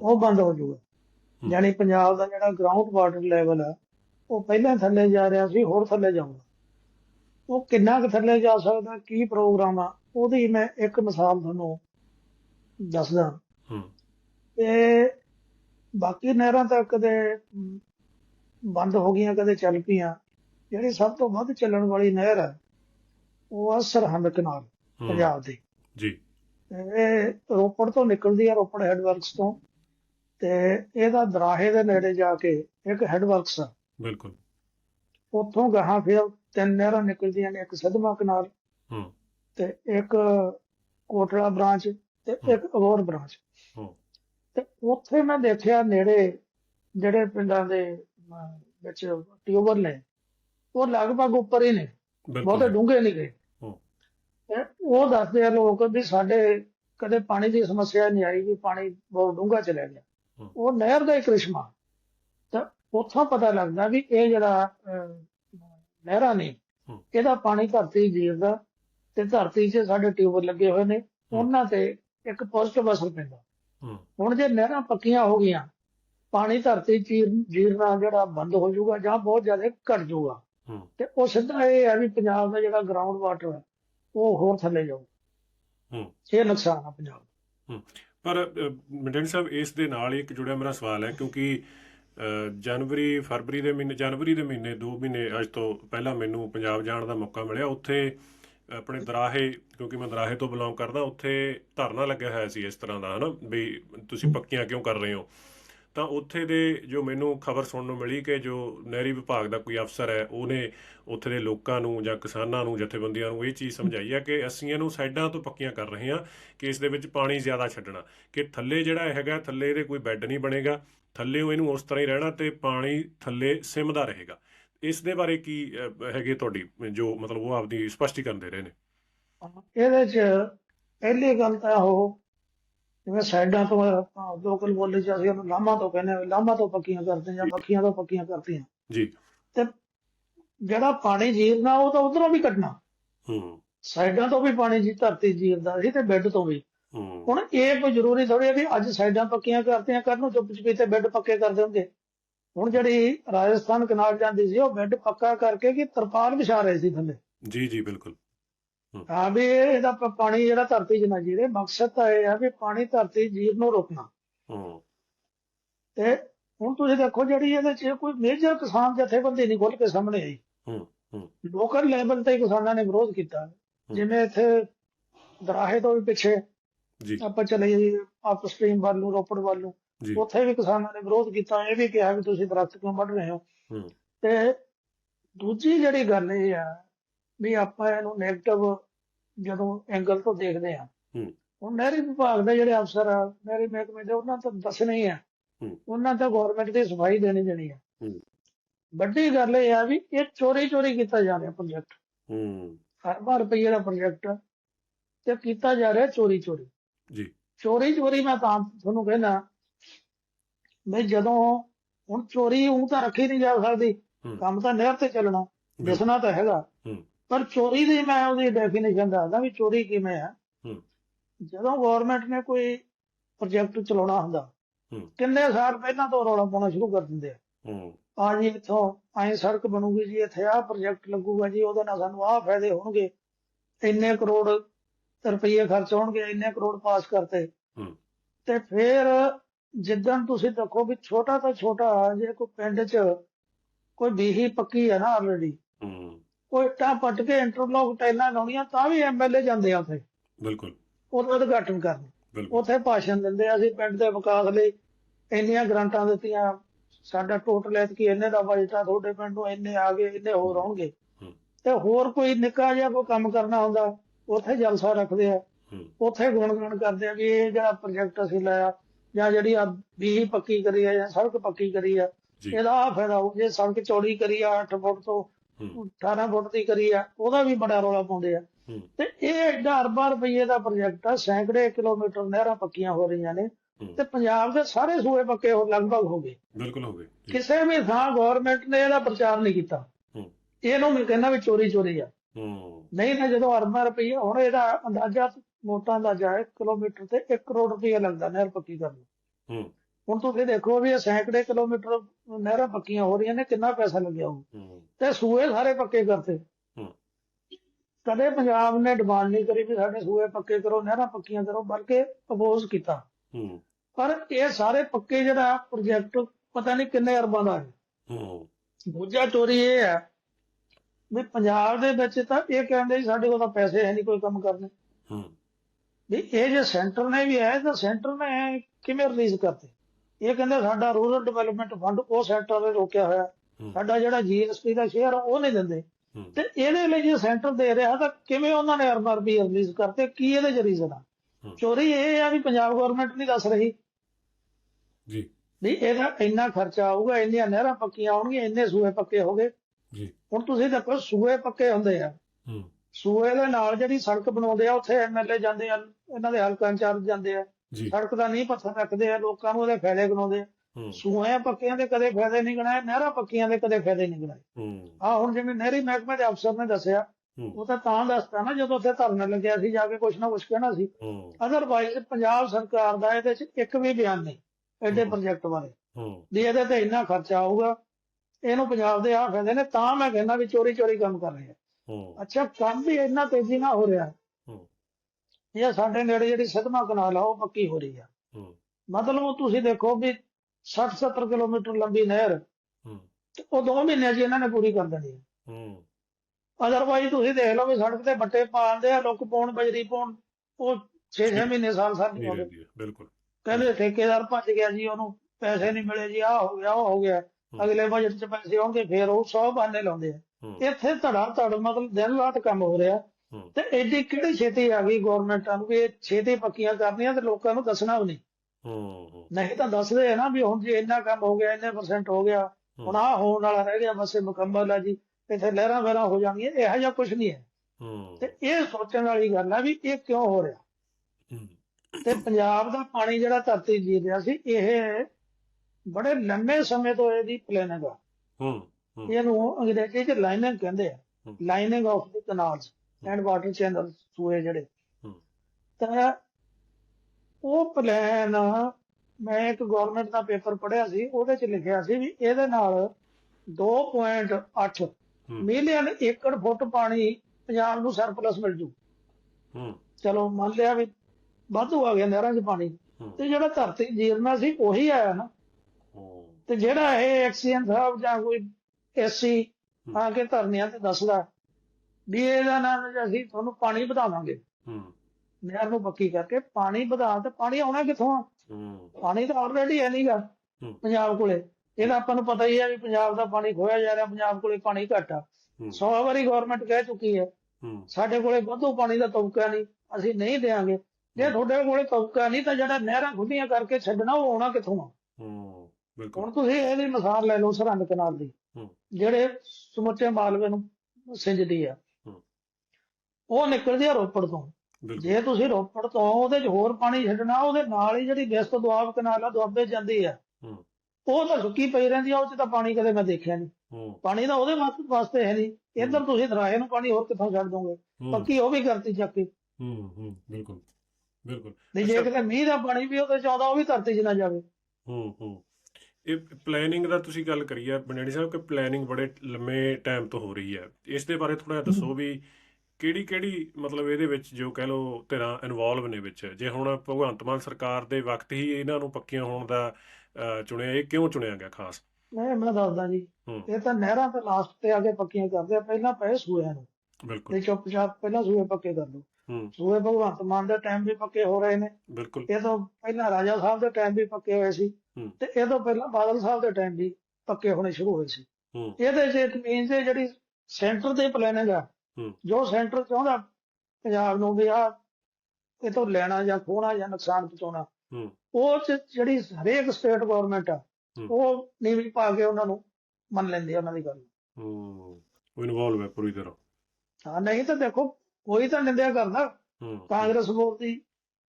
ਉਹ ਬੰਦ ਹੋ ਜਾਊਗਾ। ਯਾਨੀ ਪੰਜਾਬ ਦਾ ਜਿਹੜਾ ਗਰਾਊਂਡ ਵਾਟਰ ਲੈਵਲ ਹੈ ਉਹ ਪਹਿਲਾਂ ਥੱਲੇ ਜਾ ਰਿਹਾ ਸੀ ਹੋਰ ਥੱਲੇ ਜਾਊਗਾ। ਉਹ ਕਿੰਨਾ ਕੁ ਥੱਲੇ ਜਾ ਸਕਦਾ ਕੀ ਪ੍ਰੋਗਰਾਮ ਆ ਉਹਦੀ ਮੈਂ ਇੱਕ ਮਿਸਾਲ ਤੁਹਾਨੂੰ ਦੱਸਦਾ। ਹੂੰ। ਤੇ ਬਾਕੀ ਨਹਿਰਾਂ ਤਾਂ ਕਦੇ ਬੰਦ ਹੋ ਗਈਆਂ ਕਦੇ ਚੱਲ ਪਈਆਂ। ਜਿਹੜੀ ਸਭ ਤੋਂ ਵੱਧ ਚੱਲਣ ਵਾਲੀ ਨਹਿਰ ਹੈ ਉਹ ਆ ਸਰਹੰਦ ਕਨਾਲ ਪੰਜਾਬ ਦੀ। ਜੀ। ਇਹ ਰੋਪੜ ਤੋਂ ਨਿਕਲਦੀ ਹੈ ਰੋਪੜ ਹੈਡਵਰਕਸ ਤੋਂ। ਤੇ ਇਹਦਾ ਦਰਾਹੇ ਦੇ ਨੇੜੇ ਜਾ ਕੇ ਇੱਕ ਹੈਡਵਰਕਸ ਆ। ਬਿਲਕੁਲ। ਉੱਥੋਂ ਗਾਹਾਂ ਫਿਰ ਤਿੰਨ ਨਹਿਰਾਂ ਨਿਕਲਦੀਆਂ ਨੇ ਇੱਕ ਸਿੱਧਵਾਂ ਕਨਾਲ ਹੂੰ। ਤੇ ਇੱਕ ਕੋਟਲਾ ਬ੍ਰਾਂਚ ਤੇ ਇੱਕ ਅਬੋਰ ਬ੍ਰਾਂਚ। ਹੂੰ। ਤੇ ਉੱਥੇ ਮੈਂ ਦੇਖਿਆ ਨੇੜੇ ਜਿਹੜੇ ਪਿੰਡਾਂ ਦੇ ਵਿੱਚ ਟਿਊਬਲ ਨੇ ਉਹ ਲਗਭਗ ਉੱਪਰ ਹੀ ਨੇ। ਬਹੁਤੇ ਡੂੰਘੇ ਨਹੀਂ ਗਏ। ਉਹ ਦੱਸਦੇ ਆ ਲੋਕ ਵੀ ਸਾਡੇ ਕਦੇ ਪਾਣੀ ਦੀ ਸਮੱਸਿਆ ਨਹੀਂ ਆਈ ਵੀ ਪਾਣੀ ਬਹੁਤ ਡੂੰਘਾ ਚਲਿਆ ਗਿਆ। ਉਹ ਨਹਿਰ ਦਾ ਹੀ ਕ੍ਰਿਸ਼ਮਾ। ਤਾਂ ਉੱਥੋਂ ਪਤਾ ਲੱਗਦਾ ਵੀ ਇਹ ਜਿਹੜਾ ਨਹਿਰਾਂ ਨੇ। ਇਹਦਾ ਪਾਣੀ ਧਰਤੀ ਜੀਰਦਾ ਤੇ ਧਰਤੀ 'ਚ ਸਾਡੇ ਟਿਊਬਲ ਲੱਗੇ ਹੋਏ ਨੇ। ਉਹਨਾਂ ਤੇ ਇੱਕ ਪੋਜ਼ਿਟਿਵ ਅਸਰ ਪੈਂਦਾ। ਹੁਣ ਜੇ ਨਹਿਰਾਂ ਪੱਕੀਆਂ ਹੋ ਗਈਆਂ ਪਾਣੀ ਧਰਤੀ ਚੀਰ ਜੀਰਨਾ ਜਿਹੜਾ ਬੰਦ ਹੋ ਜਾਊਗਾ ਜਾਂ ਬਹੁਤ ਜ਼ਿਆਦਾ ਘਟ ਜਾਊਗਾ। ਤੇ ਉਹ ਸਿੱਧਾ ਇਹ ਹੈ ਵੀ ਪੰਜਾਬ ਦਾ ਜਿਹੜਾ ਗਰਾਊਂਡ ਵਾਟਰ ਹੈ ਉਹ ਹੋਰ ਥੱਲੇ ਜਾਊ। ਹੂੰ। ਇਹ ਨੁਕਸਾਨ ਆ ਪੰਜਾਬ ਦਾ। ਪਰ ਮਿੰਟਨ ਸਾਹਿਬ ਇਸ ਦੇ ਨਾਲ ਹੀ ਇੱਕ ਜੁੜਿਆ ਮੇਰਾ ਸਵਾਲ ਹੈ ਕਿਉਂਕਿ ਜਨਵਰੀ ਫਰਵਰੀ ਦੇ ਮਹੀਨੇ ਜਨਵਰੀ ਦੇ ਮਹੀਨੇ 2 ਮਹੀਨੇ ਅੱਜ ਤੋਂ ਪਹਿਲਾਂ ਮੈਨੂੰ ਪੰਜਾਬ ਜਾਣ ਦਾ ਮੌਕਾ ਮਿਲਿਆ। ਉੱਥੇ ਆਪਣੇ ਦਰਾਹੇ ਕਿਉਂਕਿ ਮੈਂ ਦਰਾਹੇ ਤੋਂ ਬਿਲੋਂਗ ਕਰਦਾ ਉੱਥੇ ਧਰਨਾ ਲੱਗਿਆ ਹੋਇਆ ਸੀ ਇਸ ਤਰ੍ਹਾਂ ਦਾ ਹਨਾ ਵੀ ਤੁਸੀਂ ਪੱਕੀਆਂ ਕਿਉਂ ਕਰ ਰਹੇ ਹੋ? ਤਾਂ ਉੱਥੇ ਦੇ ਜੋ ਮੈਨੂੰ ਖਬਰ ਸੁਣਨ ਨੂੰ ਮਿਲੀ ਕਿ ਜੋ ਨਹਿਰੀ ਵਿਭਾਗ ਦਾ ਕੋਈ ਅਫਸਰ ਹੈ ਉਹਨੇ ਉੱਥੇ ਦੇ ਲੋਕਾਂ ਨੂੰ ਜਾਂ ਕਿਸਾਨਾਂ ਨੂੰ ਜਥੇਬੰਦੀਆਂ ਨੂੰ ਇਹ ਚੀਜ਼ ਸਮਝਾਈ ਹੈ ਕਿ ਅਸੀਂ ਇਹਨੂੰ ਸਾਈਡਾਂ ਤੋਂ ਪੱਕੀਆਂ ਕਰ ਰਹੇ ਹਾਂ ਕਿ ਇਸ ਦੇ ਵਿੱਚ ਪਾਣੀ ਜ਼ਿਆਦਾ ਛੱਡਣਾ ਕਿ ਥੱਲੇ ਜਿਹੜਾ ਹੈਗਾ ਥੱਲੇ ਇਹਦੇ ਕੋਈ ਬੈੱਡ ਨਹੀਂ ਬਣੇਗਾ ਥੱਲੇ ਇਹਨੂੰ ਉਸ ਤਰ੍ਹਾਂ ਹੀ ਰਹਿਣਾ ਤੇ ਪਾਣੀ ਥੱਲੇ ਸਿਮਦਾ ਰਹੇਗਾ। ਇਸ ਦੇ ਬਾਰੇ ਕੀ ਅ, ਹੈਗੇ ਤੁਹਾਡੀ ਜੋ ਮਤਲਬ ਉਹ ਆਪਦੀ ਸਪਸ਼ਟੀਕਰਨ ਦੇ ਰਹੇ ਨੇ? ਇਹਦੇ 'ਚ ਪਹਿਲੀ ਗੱਲ ਤਾਂ ਉਹ ਜਿਵੇਂ ਸਾਈਡਾਂ ਤੋਂ ਆਪਾਂ ਲੋਕਲ ਬੋਲੇ 'ਚ ਅਸੀਂ ਉਹਨੂੰ ਲਾਮਾ ਤੋਂ ਕਹਿੰਦੇ ਹਾਂ ਲਾਮਾ ਤੋਂ ਪੱਕੀਆਂ ਕਰਦੇ ਜਾਂ ਪੱਕੀਆਂ ਤੋਂ ਪੱਕੀਆਂ ਕਰਤੀਆਂ। ਜੀ। ਤੇ ਜਿਹੜਾ ਪਾਣੀ ਜੀਰਨਾ ਉਹ ਤਾਂ ਉਧਰੋਂ ਵੀ ਕੱਢਣਾ। ਹੂੰ। ਸਾਈਡਾਂ ਤੋਂ ਵੀ ਪਾਣੀ ਜੀ ਧਰਤੀ ਜੀਰਦਾ ਸੀ ਤੇ ਬੈੱਡ ਤੋਂ ਵੀ। ਹੁਣ ਇਹ ਕੋਈ ਜ਼ਰੂਰੀ ਥੋੜੀ ਹੈ ਵੀ ਅੱਜ ਸਾਈਡਾਂ ਪੱਕੀਆਂ ਕਰਤੀਆਂ ਕੱਲ ਨੂੰ ਚੁੱਪ ਚੁਪੀਤੇ ਬੈੱਡ ਪੱਕੇ ਕਰ ਦਿੰਦੇ ਹੁਣ ਜਿਹੜੀ ਰਾਜਸਥਾਨ ਕਨਾਲ ਜਾਂਦੀ ਸੀ ਉਹ ਬੈੱਡ ਪੱਕਾ ਕਰਕੇ ਕਿ ਤਰਪਾਲ ਵਿਛਾ ਰਹੇ ਸੀ ਥੱਲੇ। ਜੀ ਜੀ ਬਿਲਕੁਲ। ਹਾਂ। ਵੀ ਇਹ- ਇਹਦਾ ਪਾਣੀ ਜਿਹੜਾ ਧਰਤੀ 'ਚ ਨਾ ਜੀਰੇ ਮਕਸਦ ਤਾਂ ਇਹ ਹੈ ਵੀ ਪਾਣੀ ਧਰਤੀ ਜੀਰ ਨੂੰ ਰੋਕਣਾ। ਹੂੰ। ਤੇ ਹੁਣ ਤੁਸੀਂ ਦੇਖੋ ਜਿਹੜੀ ਇਹਦੇ 'ਚ ਕੋਈ ਮੇਜਰ ਕਿਸਾਨ ਜਥੇਬੰਦੀ ਨਹੀਂ ਖੁੱਲ ਕੇ ਸਾਹਮਣੇ ਆਈ। ਹੂੰ ਹੂੰ। ਲੋਕਲ ਲੈਵਲ ਤੇ ਕਿਸਾਨਾਂ ਨੇ ਵਿਰੋਧ ਕੀਤਾ। ਜਿਵੇਂ ਇੱਥੇ ਦਰਾਹੇ ਤੋਂ ਵੀ ਪਿੱਛੇ ਜੀ। ਆਪਾਂ ਚਲੇ ਜਾਈਏ ਅਪ ਸਟ੍ਰੀਮ ਵੱਲ ਨੂੰ ਰੋਪੜ ਵੱਲ ਨੂੰ ਜੀ। ਉੱਥੇ ਵੀ ਕਿਸਾਨਾਂ ਨੇ ਵਿਰੋਧ ਕੀਤਾ। ਇਹ ਵੀ ਕਿਹਾ ਵੀ ਤੁਸੀਂ ਦਰਖਤ ਕਿਉਂ ਵੱਢ ਰਹੇ ਹੋ? ਹੂੰ। ਤੇ ਦੂਜੀ ਜਿਹੜੀ ਗੱਲ ਇਹ ਆ ਵੀ ਆਪਾਂ ਇਹਨੂੰ 네ਗੇਟਿਵ ਜਦੋਂ ਐਂਗਲ ਤੋਂ ਦੇਖਦੇ ਆ ਹੂੰ। ਹੁਣ ਨਹਿਰੀ ਵਿਭਾਗ ਦੇ ਜਿਹੜੇ ਅਫਸਰ ਆ ਨਹਿਰੀ ਮਹਿਕਮੇ ਦੇ ਉਹਨਾਂ ਤੋਂ ਦੱਸਣਾ ਹੀ ਆ। ਹੂੰ। ਉਹਨਾਂ ਤਾਂ ਗਵਰਨਮੈਂਟ ਦੀ ਸਫ਼ਾਈ ਦੇਣੀ ਦੇਣੀ ਆ। ਹੂੰ। ਵੱਡੀ ਗੱਲ ਇਹ ਆ ਵੀ ਇਹ ਚੋਰੀ ਚੋਰੀ ਕੀਤਾ ਜਾ ਰਿਹਾ ਪ੍ਰੋਜੈਕਟ ਹੂੰ। ਅਰਬਾਂ ਰੁਪਈਏ ਦਾ ਪ੍ਰੋਜੈਕਟ ਤੇ ਕੀਤਾ ਜਾ ਰਿਹਾ ਚੋਰੀ ਚੋਰੀ। ਜੀ। ਚੋਰੀ ਚੋਰੀ ਮੈਂ ਤਾਂ ਤੁਹਾਨੂੰ ਕਹਿਣਾ ਵੀ ਜਦੋਂ ਹੁਣ ਚੋਰੀ ਉਹ ਤਾਂ ਰੱਖੀ ਨਹੀਂ ਜਾ ਸਕਦੀ। ਕੰਮ ਤਾਂ ਨਹਿਰ ਤੇ ਚੱਲਣਾ। ਦਿਸਣਾ ਤਾਂ ਹੈਗਾ। ਹੂੰ। ਪਰ ਚੋਰੀ ਦੀ ਮੈਂ ਉਹਦੀ ਡੈਫੀਨੇਸ਼ਨ ਦੱਸਦਾ ਵੀ ਚੋਰੀ ਕਿਵੇਂ ਆ। ਜਦੋਂ ਗਵਰਨਮੈਂਟ ਨੇ ਕੋਈ ਪ੍ਰੋਜੈਕਟ ਚਲਾਉਣਾ ਹੁੰਦਾ। ਕਿੰਨੇ ਸਾਲ ਪਹਿਲਾਂ ਤੋਂ ਰੌਲਾ ਪਾਉਣਾ ਸ਼ੁਰੂ ਕਰ ਦਿੰਦੇ ਆ ਆ ਜੀ ਇੱਥੋਂ ਐਂ ਸੜਕ ਬਣੂਗੀ ਜੀ ਇੱਥੇ ਆਹ ਪ੍ਰੋਜੈਕਟ ਲੱਗੂਗਾ ਜੀ ਉਹਦੇ ਨਾਲ ਸਾਨੂੰ ਆਹ ਫਾਇਦੇ ਹੋਣਗੇ ਇੰਨੇ ਕਰੋੜ ਰੁਪਏ ਖਰਚ ਹੋਣਗੇ ਇੰਨੇ ਕਰੋੜ ਪਾਸ ਕਰਤੇ। ਤੇ ਫਿਰ ਜਿੱਦਣ ਤੁਸੀਂ ਦੇਖੋ ਵੀ ਛੋਟਾ ਤੋਂ ਛੋਟਾ ਜੇ ਕੋਈ ਪਿੰਡ 'ਚ ਕੋਈ ਬੀਹੀ ਪੱਕੀ ਹੈ ਨਾ ਆਲਰੇਡੀ ਹੂੰ ਕੋਈ ਇੱਟਾਂ ਪੱਟ ਕੇ ਇੰਟਰਲੌਕ ਟਾਈਲਾਂ ਲਾਉਣੀਆਂ ਤਾਂ ਵੀ ਐਮਐਲਏ ਜਾਂਦੇ ਆ ਉੱਥੇ। ਬਿਲਕੁਲ। ਉਹਦਾ ਉਦਘਾਟਨ ਕਰਨ। ਉੱਥੇ ਭਾਸ਼ਣ ਦਿੰਦੇ ਆ ਅਸੀਂ ਪਿੰਡ ਦੇ ਵਿਕਾਸ ਲਈ ਇੰਨੀਆਂ ਗ੍ਰਾਂਟਾਂ ਦਿੱਤੀਆਂ। ਸਾਡਾ ਟੋਟਲ ਐਤਕੀ ਇੰਨੇ ਦਾ ਬਜਟ ਆ ਤੁਹਾਡੇ ਪਿੰਡ ਨੂੰ ਇੰਨੇ ਆ ਗਏ ਇੰਨੇ ਹੋਰ ਆਉਣਗੇ। ਤੇ ਹੋਰ ਕੋਈ ਨਿੱਕਾ ਜਿਹਾ ਕੋਈ ਕੰਮ ਕਰਨਾ ਹੁੰਦਾ ਉੱਥੇ ਜਲਸਾ ਰੱਖਦੇ ਆ। ਉੱਥੇ ਗੁਣਗਾਨ ਕਰਦੇ ਆ ਵੀ ਇਹ ਜਿਹੜਾ ਪ੍ਰੋਜੈਕਟ ਅਸੀਂ ਲਾਇਆ ਜਾਂ ਜਿਹੜੀ ਆ ਬੀਹੀ ਪੱਕੀ ਕਰੀ ਆ ਜਾਂ ਸੜਕ ਪੱਕੀ ਕਰੀ ਆ ਇਹਦਾ ਆ ਫਾਇਦਾ ਹੋ ਜੇ ਸੜਕ ਚੌੜੀ ਕਰੀ ਆ 8 ਫੁੱਟ ਤੋਂ 18 ਫੁੱਟ ਦੀ ਕਰੀ ਆ ਉਹਦਾ ਵੀ ਬੜਾ ਰੌਲਾ ਪਾਉਂਦੇ ਆ। ਤੇ ਇਹ ਐਡਾ ਅਰਬਾਂ ਰੁਪਏ ਦਾ ਪ੍ਰੋਜੈਕਟ ਆ ਸੈਂਕੜੇ ਕਿਲੋਮੀਟਰ ਨਹਿਰਾਂ ਪੱਕੀਆਂ ਹੋ ਰਹੀਆਂ ਨੇ। ਤੇ ਪੰਜਾਬ ਦੇ ਸਾਰੇ ਸੂਏ ਪੱਕੇ ਹੋ ਲਗਭਗ ਹੋ ਗਏ। ਬਿਲਕੁਲ ਹੋ ਗਏ। ਕਿਸੇ ਵੀ ਥਾਂ ਗਵਰਨਮੈਂਟ ਨੇ ਇਹਦਾ ਪ੍ਰਚਾਰ ਨਹੀਂ ਕੀਤਾ। ਇਹਨੂੰ ਮੈਂ ਕਹਿੰਦਾ ਵੀ ਚੋਰੀ ਚੋਰੀ ਆ। ਨਹੀਂ ਤਾਂ ਜਦੋਂ ਅਰਬਾਂ ਰੁਪਏ ਹੁਣ ਇਹਦਾ ਅੰਦਾਜ਼ਾ ਮੋਟਾ ਅੰਦਾਜ਼ਾ ਹੈ ਕਿਲੋਮੀਟਰ ਤੇ 1 ਕਰੋੜ ਰੁਪਏ ਲੱਗਦਾ ਨਹਿਰ ਪੱਕੀ ਕਰਨ ਨੂੰ। ਹੂੰ। ਹੁਣ ਤੁਸੀਂ ਦੇਖੋ ਵੀ ਇਹ ਸੈਂਕੜੇ ਕਿਲੋਮੀਟਰ ਨਹਿਰਾਂ ਪੱਕੀਆਂ ਹੋ ਰਹੀਆਂ ਨੇ ਕਿੰਨਾ ਪੈਸਾ ਲੱਗਿਆ ਹੋਊ ਹੂੰ। ਤੇ ਸੂਏ ਸਾਰੇ ਪੱਕੇ ਕਰਤੇ। ਹੂੰ। ਕਦੇ ਪੰਜਾਬ ਨੇ ਡਿਮਾਂਡ ਨਹੀਂ ਕਰੀ ਵੀ ਸਾਡੇ ਸੂਏ ਪੱਕੇ ਕਰੋ ਨਹਿਰਾਂ ਪੱਕੀਆਂ ਕਰੋ ਬਲਕਿ ਅਪੋਜ਼ ਕੀਤਾ। ਹੂੰ। ਪਰ ਇਹ ਸਾਰੇ ਪੱਕੇ ਜਿਹੜਾ ਪ੍ਰੋਜੈਕਟ ਪਤਾ ਨਹੀਂ ਕਿੰਨੇ ਅਰਬਾਂ ਦਾ ਹੈ। ਹੂੰ। ਦੂਜਾ ਚੋਰੀ ਇਹ ਹੈ ਵੀ ਪੰਜਾਬ ਦੇ ਵਿੱਚ ਤਾਂ ਇਹ ਕਹਿੰਦੇ ਜੀ ਸਾਡੇ ਕੋਲ ਤਾਂ ਪੈਸੇ ਹੈ ਨਹੀਂ ਕੋਈ ਕੰਮ ਕਰਨੇ। ਹੂੰ। ਵੀ ਇਹ ਜੇ ਸੈਂਟਰ ਨੇ ਵੀ ਹੈ ਤਾਂ ਸੈਂਟਰ ਨੇ ਕਿਵੇਂ ਰਿਲੀਜ਼ ਕਰਤੇ? ਇਹ ਕਹਿੰਦੇ ਸਾਡਾ ਰੂਰਲ ਡਿਵੈਲਪਮੈਂਟ ਫੰਡ ਉਹ ਸੈਂਟਰ ਨੇ ਰੋਕਿਆ ਹੋਇਆ। ਹੂੰ। ਸਾਡਾ ਜਿਹੜਾ ਜੀਐਸਟੀ ਦਾ ਸ਼ੇਅਰ ਉਹ ਨਹੀਂ ਦਿੰਦੇ। ਤੇ ਇਹਦੇ ਲਈ ਜੇ ਸੈਂਟਰ ਦੇ ਰਿਹਾ ਤਾਂ ਕਿਵੇਂ ਉਹਨਾਂ ਨੇ ਰੁਪਏ ਰਿਲੀਜ਼ ਕਰਤੇ? ਕੀ ਇਹਦੇ ਚ ਰੀਜ਼ਨ ਆ। ਚੋਰੀ ਇਹ ਆ ਵੀ ਪੰਜਾਬ ਗਵਰਨਮੈਂਟ ਨਹੀਂ ਦੱਸ ਰਹੀ। ਜੀ। ਨਹੀਂ ਇਹਦਾ ਇੰਨਾ ਖਰਚਾ ਆਊਗਾ ਇੰਨੀਆਂ ਨਹਿਰਾਂ ਪੱਕੀਆਂ ਆਉਣਗੀਆਂ ਇੰਨੇ ਸੂਏ ਪੱਕੇ ਹੋ ਗਏ। ਜੀ। ਹੁਣ ਤੁਸੀਂ ਦੇਖੋ ਸੂਏ ਪੱਕੇ ਹੁੰਦੇ ਆ। ਸੂਏ ਦੇ ਨਾਲ ਜਿਹੜੀ ਸੜਕ ਬਣਾਉਂਦੇ ਆ ਉੱਥੇ ਐਮਐਲਏ ਜਾਂਦੇ ਆ ਇਹਨਾਂ ਦੇ ਹਲਕਾ ਇੰਚਾਰਜ ਜਾਂਦੇ ਆ। ਸੜਕ ਦਾ ਨਹੀਂ ਪੱਥਰ ਰੱਖਦੇ ਆ ਲੋਕਾਂ ਨੂੰ ਉਹਦੇ ਫਾਇਦੇ ਗਣਾਉਂਦੇ ਆ। ਹੂੰ। ਸੂਏ ਪੱਕੀਆਂ ਦੇ ਕਦੇ ਫਾਇਦੇ ਨਹੀਂ ਗਣਾਏ ਨਹਿਰਾਂ ਪੱਕੀਆਂ ਦੇ ਕਦੇ ਫਾਇਦੇ ਨਹੀਂ ਗਣਾਏ ਆ ਹੁਣ ਜਿਵੇਂ ਨਹਿਰੀ ਮਹਿਕਮੇ ਦੇ ਅਫਸਰ ਨੇ ਦੱਸਿਆ ਉਹ ਤਾਂ ਤਾਂ ਦੱਸਦਾ ਨਾ ਜਦੋਂ ਉੱਥੇ ਧਰਨਾ ਲੱਗਿਆ ਸੀ ਜਾ ਕੇ ਕੁਛ ਨਾ ਕੁਛ ਕਹਿਣਾ ਸੀ। ਹੂੰ। ਅਦਰਵਾਈਜ਼ ਪੰਜਾਬ ਸਰਕਾਰ ਦਾ ਇਹਦੇ 'ਚ ਇੱਕ ਵੀ ਬਿਆਨ ਨਹੀਂ ਐਡੇ ਪ੍ਰੋਜੈਕਟ ਬਾਰੇ। ਵੀ ਇਹਦੇ ਤੇ ਇੰਨਾ ਖਰਚਾ ਆਊਗਾ ਇਹਨੂੰ ਪੰਜਾਬ ਦੇ ਆ ਫਾਇਦੇ ਨੇ ਤਾਂ ਮੈਂ ਕਹਿੰਦਾ ਵੀ ਚੋਰੀ ਚੋਰੀ ਕੰਮ ਕਰ ਰਹੇ। ਆ ਅੱਛਾ ਕੰਮ ਵੀ ਇੰਨਾ ਤੇਜ਼ੀ ਨਾਲ ਹੋ ਰਿਹਾ। ਇਹ ਸਾਡੇ ਨੇੜੇ ਜਿਹੜੀ ਸਦਮਾ ਕਨਾਲ ਆ ਉਹ ਪੱਕੀ ਹੋ ਰਹੀ ਆ। ਹੂੰ। ਮਤਲਬ ਤੁਸੀਂ ਦੇਖੋ ਵੀ 60 70 ਕਿਲੋਮੀਟਰ ਲੰਬੀ ਨਹਿਰ ਹੂੰ। ਤੇ ਉਹ 2 ਮਹੀਨਿਆਂ 'ਚ ਇਹਨਾਂ ਨੇ ਪੂਰੀ ਕਰ ਦੇਣੀ ਹੈ ਹੂੰ। ਅਦਰਵਾਈਜ਼ ਤੁਸੀਂ ਦੇਖ ਲਓ ਵੀ ਸੜਕ ਤੇ ਬੱਟੇ ਪਾਉਂਦੇ ਆ ਲੋਕ ਪਾਉਣ ਬਜਰੀ ਪਾਉਣ ਉਹ 6-6 ਮਹੀਨੇ ਸਾਲ ਸਾਲ ਨਹੀਂ ਨਹੀਂ ਆਉਂਦੇ ਰਹਿੰਦੀ ਹੈ, ਬਿਲਕੁਲ। ਕਹਿੰਦੇ ਠੇਕੇਦਾਰ ਭੱਜ ਗਿਆ ਜੀ ਉਹਨੂੰ ਪੈਸੇ ਨਹੀਂ ਮਿਲੇ ਜੀ ਆਹ ਹੋ ਗਿਆ ਉਹ ਹੋ ਗਿਆ। ਅਗਲੇ ਬਜਟ 'ਚ ਪੈਸੇ ਆਉਣਗੇ ਫੇਰ ਉਹ 100 ਬਹਾਨੇ ਲਾਉਂਦੇ ਆ। ਇੱਥੇ ਧੜਾ ਧੜ ਮਤਲਬ ਦਿਨ ਰਾਤ ਕੰਮ ਹੋ ਰਿਹਾ। ਤੇ ਐਡੀ ਕਿਹੜੀ ਛੇਤੀ ਆ ਗਈ ਗਵਰਨਮੈਂਟਾਂ ਨੂੰ ਵੀ ਇਹ ਛੇਤੀ ਪੱਕੀਆਂ ਕਰਨੀਆਂ ਤੇ ਲੋਕਾਂ ਨੂੰ ਦੱਸਣਾ ਵੀ ਨਹੀਂ। ਹੂੰ ਨਹੀਂ ਤਾਂ ਦੱਸਦੇ ਆ ਨਾ ਵੀ ਹੁਣ ਜੇ ਇੰਨਾ ਕੰਮ ਹੋ ਗਿਆ ਇੰਨੇ ਪਰਸੈਂਟ ਹੋ ਗਿਆ ਹੁਣ ਆਹ ਹੋਣ ਵਾਲਾ ਰਹਿ ਗਿਆ ਬਸ ਇਹ ਮੁਕੰਮਲ ਆ ਜੀ ਇੱਥੇ ਲਹਿਰਾਂ ਵਹਿਰਾਂ ਹੋ ਜਾਣਗੀਆਂ ਇਹੋ ਜਿਹਾ ਕੁਝ ਨਹੀਂ ਹੈ। ਤੇ ਇਹ ਸੋਚਣ ਵਾਲੀ ਗੱਲ ਆ ਵੀ ਇਹ ਕਿਉਂ ਹੋ ਰਿਹਾ। ਤੇ ਪੰਜਾਬ ਦਾ ਪਾਣੀ ਜਿਹੜਾ ਧਰਤੀ ਜੀ ਰਿਹਾ ਸੀ ਇਹ ਬੜੇ ਲੰਮੇ ਸਮੇਂ ਤੋਂ ਇਹਦੀ ਪਲੈਨਿੰਗ ਆ। ਹੂੰ ਇਹਨੂੰ ਅੰਗਰੇਜ਼ੀ ਚ ਲਾਈਨਿੰਗ ਕਹਿੰਦੇ ਆ। Lining of the canals and water channel ਸੂਏ ਜਿਹੜੇ। ਤਾਂ ਉਹ ਪਲਾਨ ਮੈਂ ਇੱਕ ਗਵਰਨਮੈਂਟ ਦਾ ਪੇਪਰ ਪੜ੍ਹਿਆ ਸੀ ਉਹਦੇ ਚ ਲਿਖਿਆ ਸੀ ਵੀ ਇਹਦੇ ਨਾਲ 2.8 ਹੂੰ। ਮਿਲੀਅਨ ਏਕੜ ਫੁੱਟ ਪਾਣੀ ਪੰਜਾਬ ਨੂੰ ਸਰਪਲਸ ਮਿਲ ਜੂ। ਹੂੰ। ਚਲੋ ਮੰਨ ਲਿਆ ਵੀ ਵਾਧੂ ਆ ਗਿਆ ਨਹਿਰਾਂ 'ਚ ਪਾਣੀ। ਤੇ ਜਿਹੜਾ ਧਰਤੀ ਜੀਰਨਾ ਸੀ ਉਹੀ ਆਇਆ ਨਾ। ਤੇ ਜਿਹੜਾ ਇਹ ਐਕਸੀਅਨ ਸਾਹਿਬ ਜਾਂ ਕੋਈ ਐਸਸੀ ਆ ਕੇ ਧਰਨਿਆਂ ਤੇ ਦੱਸਦਾ ਵੀ ਇਹਦਾ ਨਾਮ ਅਸੀਂ ਤੁਹਾਨੂੰ ਪਾਣੀ ਵਧਾਵਾਂਗੇ। ਹੂੰ। ਨਹਿਰ ਨੂੰ ਪੱਕੀ ਕਰਕੇ ਪਾਣੀ ਵਧਾ ਤੇ ਪਾਣੀ ਆਉਣਾ ਕਿੱਥੋਂ ਆ? ਹੂੰ। ਪਾਣੀ ਤਾਂ ਆਲਰੇਡੀ ਹੈ ਨਹੀਂਗਾ ਹੂੰ। ਪੰਜਾਬ ਕੋਲੇ। ਇਹਦਾ ਆਪਾਂ ਨੂੰ ਪਤਾ ਹੀ ਹੈ ਵੀ ਪੰਜਾਬ ਦਾ ਪਾਣੀ ਖੋਇਆ ਜਾ ਰਿਹਾ ਪੰਜਾਬ ਕੋਲੇ ਪਾਣੀ ਘੱਟ ਆ। ਹੂੰ। 100 ਵਾਰੀ ਗਵਰਨਮੈਂਟ ਕਹਿ ਚੁੱਕੀ ਹੈ ਹੂੰ। ਸਾਡੇ ਕੋਲੇ ਵਾਧੂ ਪਾਣੀ ਦਾ ਤਬਕਾ ਨਹੀਂ ਅਸੀਂ ਨਹੀਂ ਦੇਾਂਗੇ ਜੇ ਤੁਹਾਡੇ ਕੋਲੇ ਤਬਕਾ ਨਹੀਂ ਤਾਂ ਜਿਹੜਾ ਨਹਿਰਾਂ ਖੁੱਲੀਆਂ ਕਰਕੇ ਛੱਡਣਾ ਉਹ ਆਉਣਾ ਕਿੱਥੋਂ ਆ? ਹੂੰ ਬਿਲਕੁਲ। ਹੁਣ ਤੁਸੀਂ ਇਹਦੀ ਮਿਸਾਲ ਲੈ ਲਓ ਸਰਹੰਦ ਕਨਾਲ ਦੀ। ਹੂੰ। ਜਿਹੜੇ ਸਮੁੱਚੇ ਮਾਲਵੇ ਨੂੰ ਸਿੰਜਦੀ ਆ। ਉਹ ਨਿਕਲਦੀ ਆ ਰੋਪੜ ਤੋਂ। ਜੇ ਤੁਸੀਂ ਰੋਪੜ ਤੋਂ ਉਹਦੇ 'ਚ ਹੋਰ ਪਾਣੀ ਛੱਡਣਾ ਉਹਦੇ ਨਾਲ ਹੀ ਜਿਹੜੀ ਬਿਸਤ ਦੁਆਬ ਕਨਾਲ ਆ ਦੁਆਬੇ ਜਾਂਦੀ ਆ। ਉਹ ਤਾਂ ਸੁੱਕੀ ਪਈ ਰਹਿੰਦੀ ਆ ਉਹ 'ਚ ਤਾਂ ਪਾਣੀ ਕਦੇ ਮੈਂ ਦੇਖਿਆ ਨਹੀਂ। ਪਾਣੀ ਤਾਂ ਉਹਦੇ ਵਾਸਤੇ- ਹੈ ਨਹੀਂ। ਇੱਧਰ ਤੁਸੀਂ ਦਰਾਹੇ ਨੂੰ ਪਾਣੀ ਹੋਰ ਕਿੱਥੋਂ ਛੱਡ ਦੋਗੇ? ਪੱਕੀ ਉਹ ਵੀ ਕਰਤੀ ਚੱਕ ਕੇ। ਹੂੰ ਹੂੰ ਬਿਲਕੁਲ ਬਿਲਕੁਲ। ਨਹੀਂ ਜੇ ਕਿਤੇ ਮੀਂਹ ਦਾ ਪਾਣੀ ਵੀ ਉਹਦੇ 'ਚ ਆਉਂਦਾ ਉਹ ਵੀ ਧਰਤੀ 'ਚ ਨਾ ਜਾਵੇ। ਹੂੰ ਹੂੰ। ਇਹ ਪਲੈਨਿੰਗ ਦਾ ਤੁਸੀਂ ਗੱਲ ਕਰੀ ਹੈ ਬਨੇੜੀ ਸਾਹਿਬ ਕਿ ਪਲੈਨਿੰਗ ਬੜੇ ਲੰਮੇ ਟਾਈਮ ਤੋਂ ਹੋ ਰਹੀ ਹੈ ਇਸ ਦੇ ਬਾਰੇ ਥੋੜਾ ਜਿਹਾ ਦੱਸੋ ਵੀ ਕਿਹੜੀ ਕਿਹੜੀ ਮਤਲਬ ਇਹਦੇ ਵਿੱਚ ਜੋ ਕਹਿ ਲਓ ਧਿਰਾਂ ਇਨਵੋਲਵ ਨੇ ਵਿੱਚ? ਜੇ ਹੁਣ ਭਗਵੰਤ ਮਾਨ ਸਰਕਾਰ ਦੇ ਵਕਤ ਹੀ ਇਹਨਾਂ ਨੂੰ ਪੱਕੀਆਂ ਹੋਣ ਦਾ ਚੁਣਿਆ ਇਹ ਕਿਉਂ ਚੁਣਿਆ ਗਿਆ ਖਾਸ? ਮੈਂ ਮੈਂ ਦੱਸਦਾ ਜੀ। ਇਹ ਤਾਂ ਨਹਿਰਾਂ ਤੇ ਲਾਸਟ ਤੇ ਆ ਕੇ ਪੱਕੀਆਂ ਕਰਦੇ ਆ ਪਹਿਲਾਂ ਪਏ ਸੂਇਆਂ ਨੂੰ। ਬਿਲਕੁਲ। ਤੇ ਚੁੱਪਚਾਪ ਪਹਿਲਾਂ ਸੂਏ ਪੱਕੇ ਕਰ ਲਓ ਹੂੰ। ਸੂਏ ਭਗਵੰਤ ਮਾਨ ਦੇ ਟਾਈਮ ਵੀ ਪੱਕੇ ਹੋ ਰਹੇ ਨੇ। ਬਿਲਕੁਲ। ਇਹ ਤੋਂ ਪਹਿਲਾਂ ਰਾਜਾ ਸਾਹਿਬ ਦੇ ਟਾਈਮ ਵੀ ਪੱਕੇ ਹੋਏ ਸੀ। ਤੇ ਇਹ ਤੋਂ ਪਹਿਲਾਂ ਬਾਦਲ ਸਾਹਿਬ ਦੇ ਟਾਈਮ ਵੀ ਪੱਕੇ ਹੋਣੇ ਸ਼ੁਰੂ ਹੋਏ ਸੀ। ਇਹਦੇ ਮੀਨਸ ਇਹ ਜਿਹੜੀ ਸੈਂਟਰ ਤੇ ਪਲੈਨਿੰਗ ਆ ਜੋ ਸੈਂਟਰ ਚਾਹੁੰਦਾ ਪੰਜਾਬ ਨੂੰ ਵੀ ਆ ਇਹ ਤੋਂ ਲੈਣਾ ਜਾਂ ਖੋਣਾ ਜਾਂ ਨੁਕਸਾਨ ਪਹੁੰਚਾਉਣਾ। ਉਹ 'ਚ ਜਿਹੜੀ ਹਰੇਕ ਸਟੇਟ ਗਵਰਨਮੈਂਟ ਆ। ਉਹ ਨੀਵੀਂ ਪਾ ਕੇ ਉਹਨਾਂ ਨੂੰ ਮੰਨ ਲੈਂਦੀ ਆ ਉਹਨਾਂ ਦੀ ਗੱਲ। ਹੂੰ। ਉਹ ਇਨਵੋਲਵ ਹੈ ਪੂਰੀ ਤਰ੍ਹਾਂ। ਹਾਂ ਨਹੀਂ ਤਾਂ ਦੇਖੋ ਕੋਈ ਤਾਂ ਨਿੰਦਿਆ ਕਰਦਾ। ਕਾਂਗਰਸ ਬੋਲਦੀ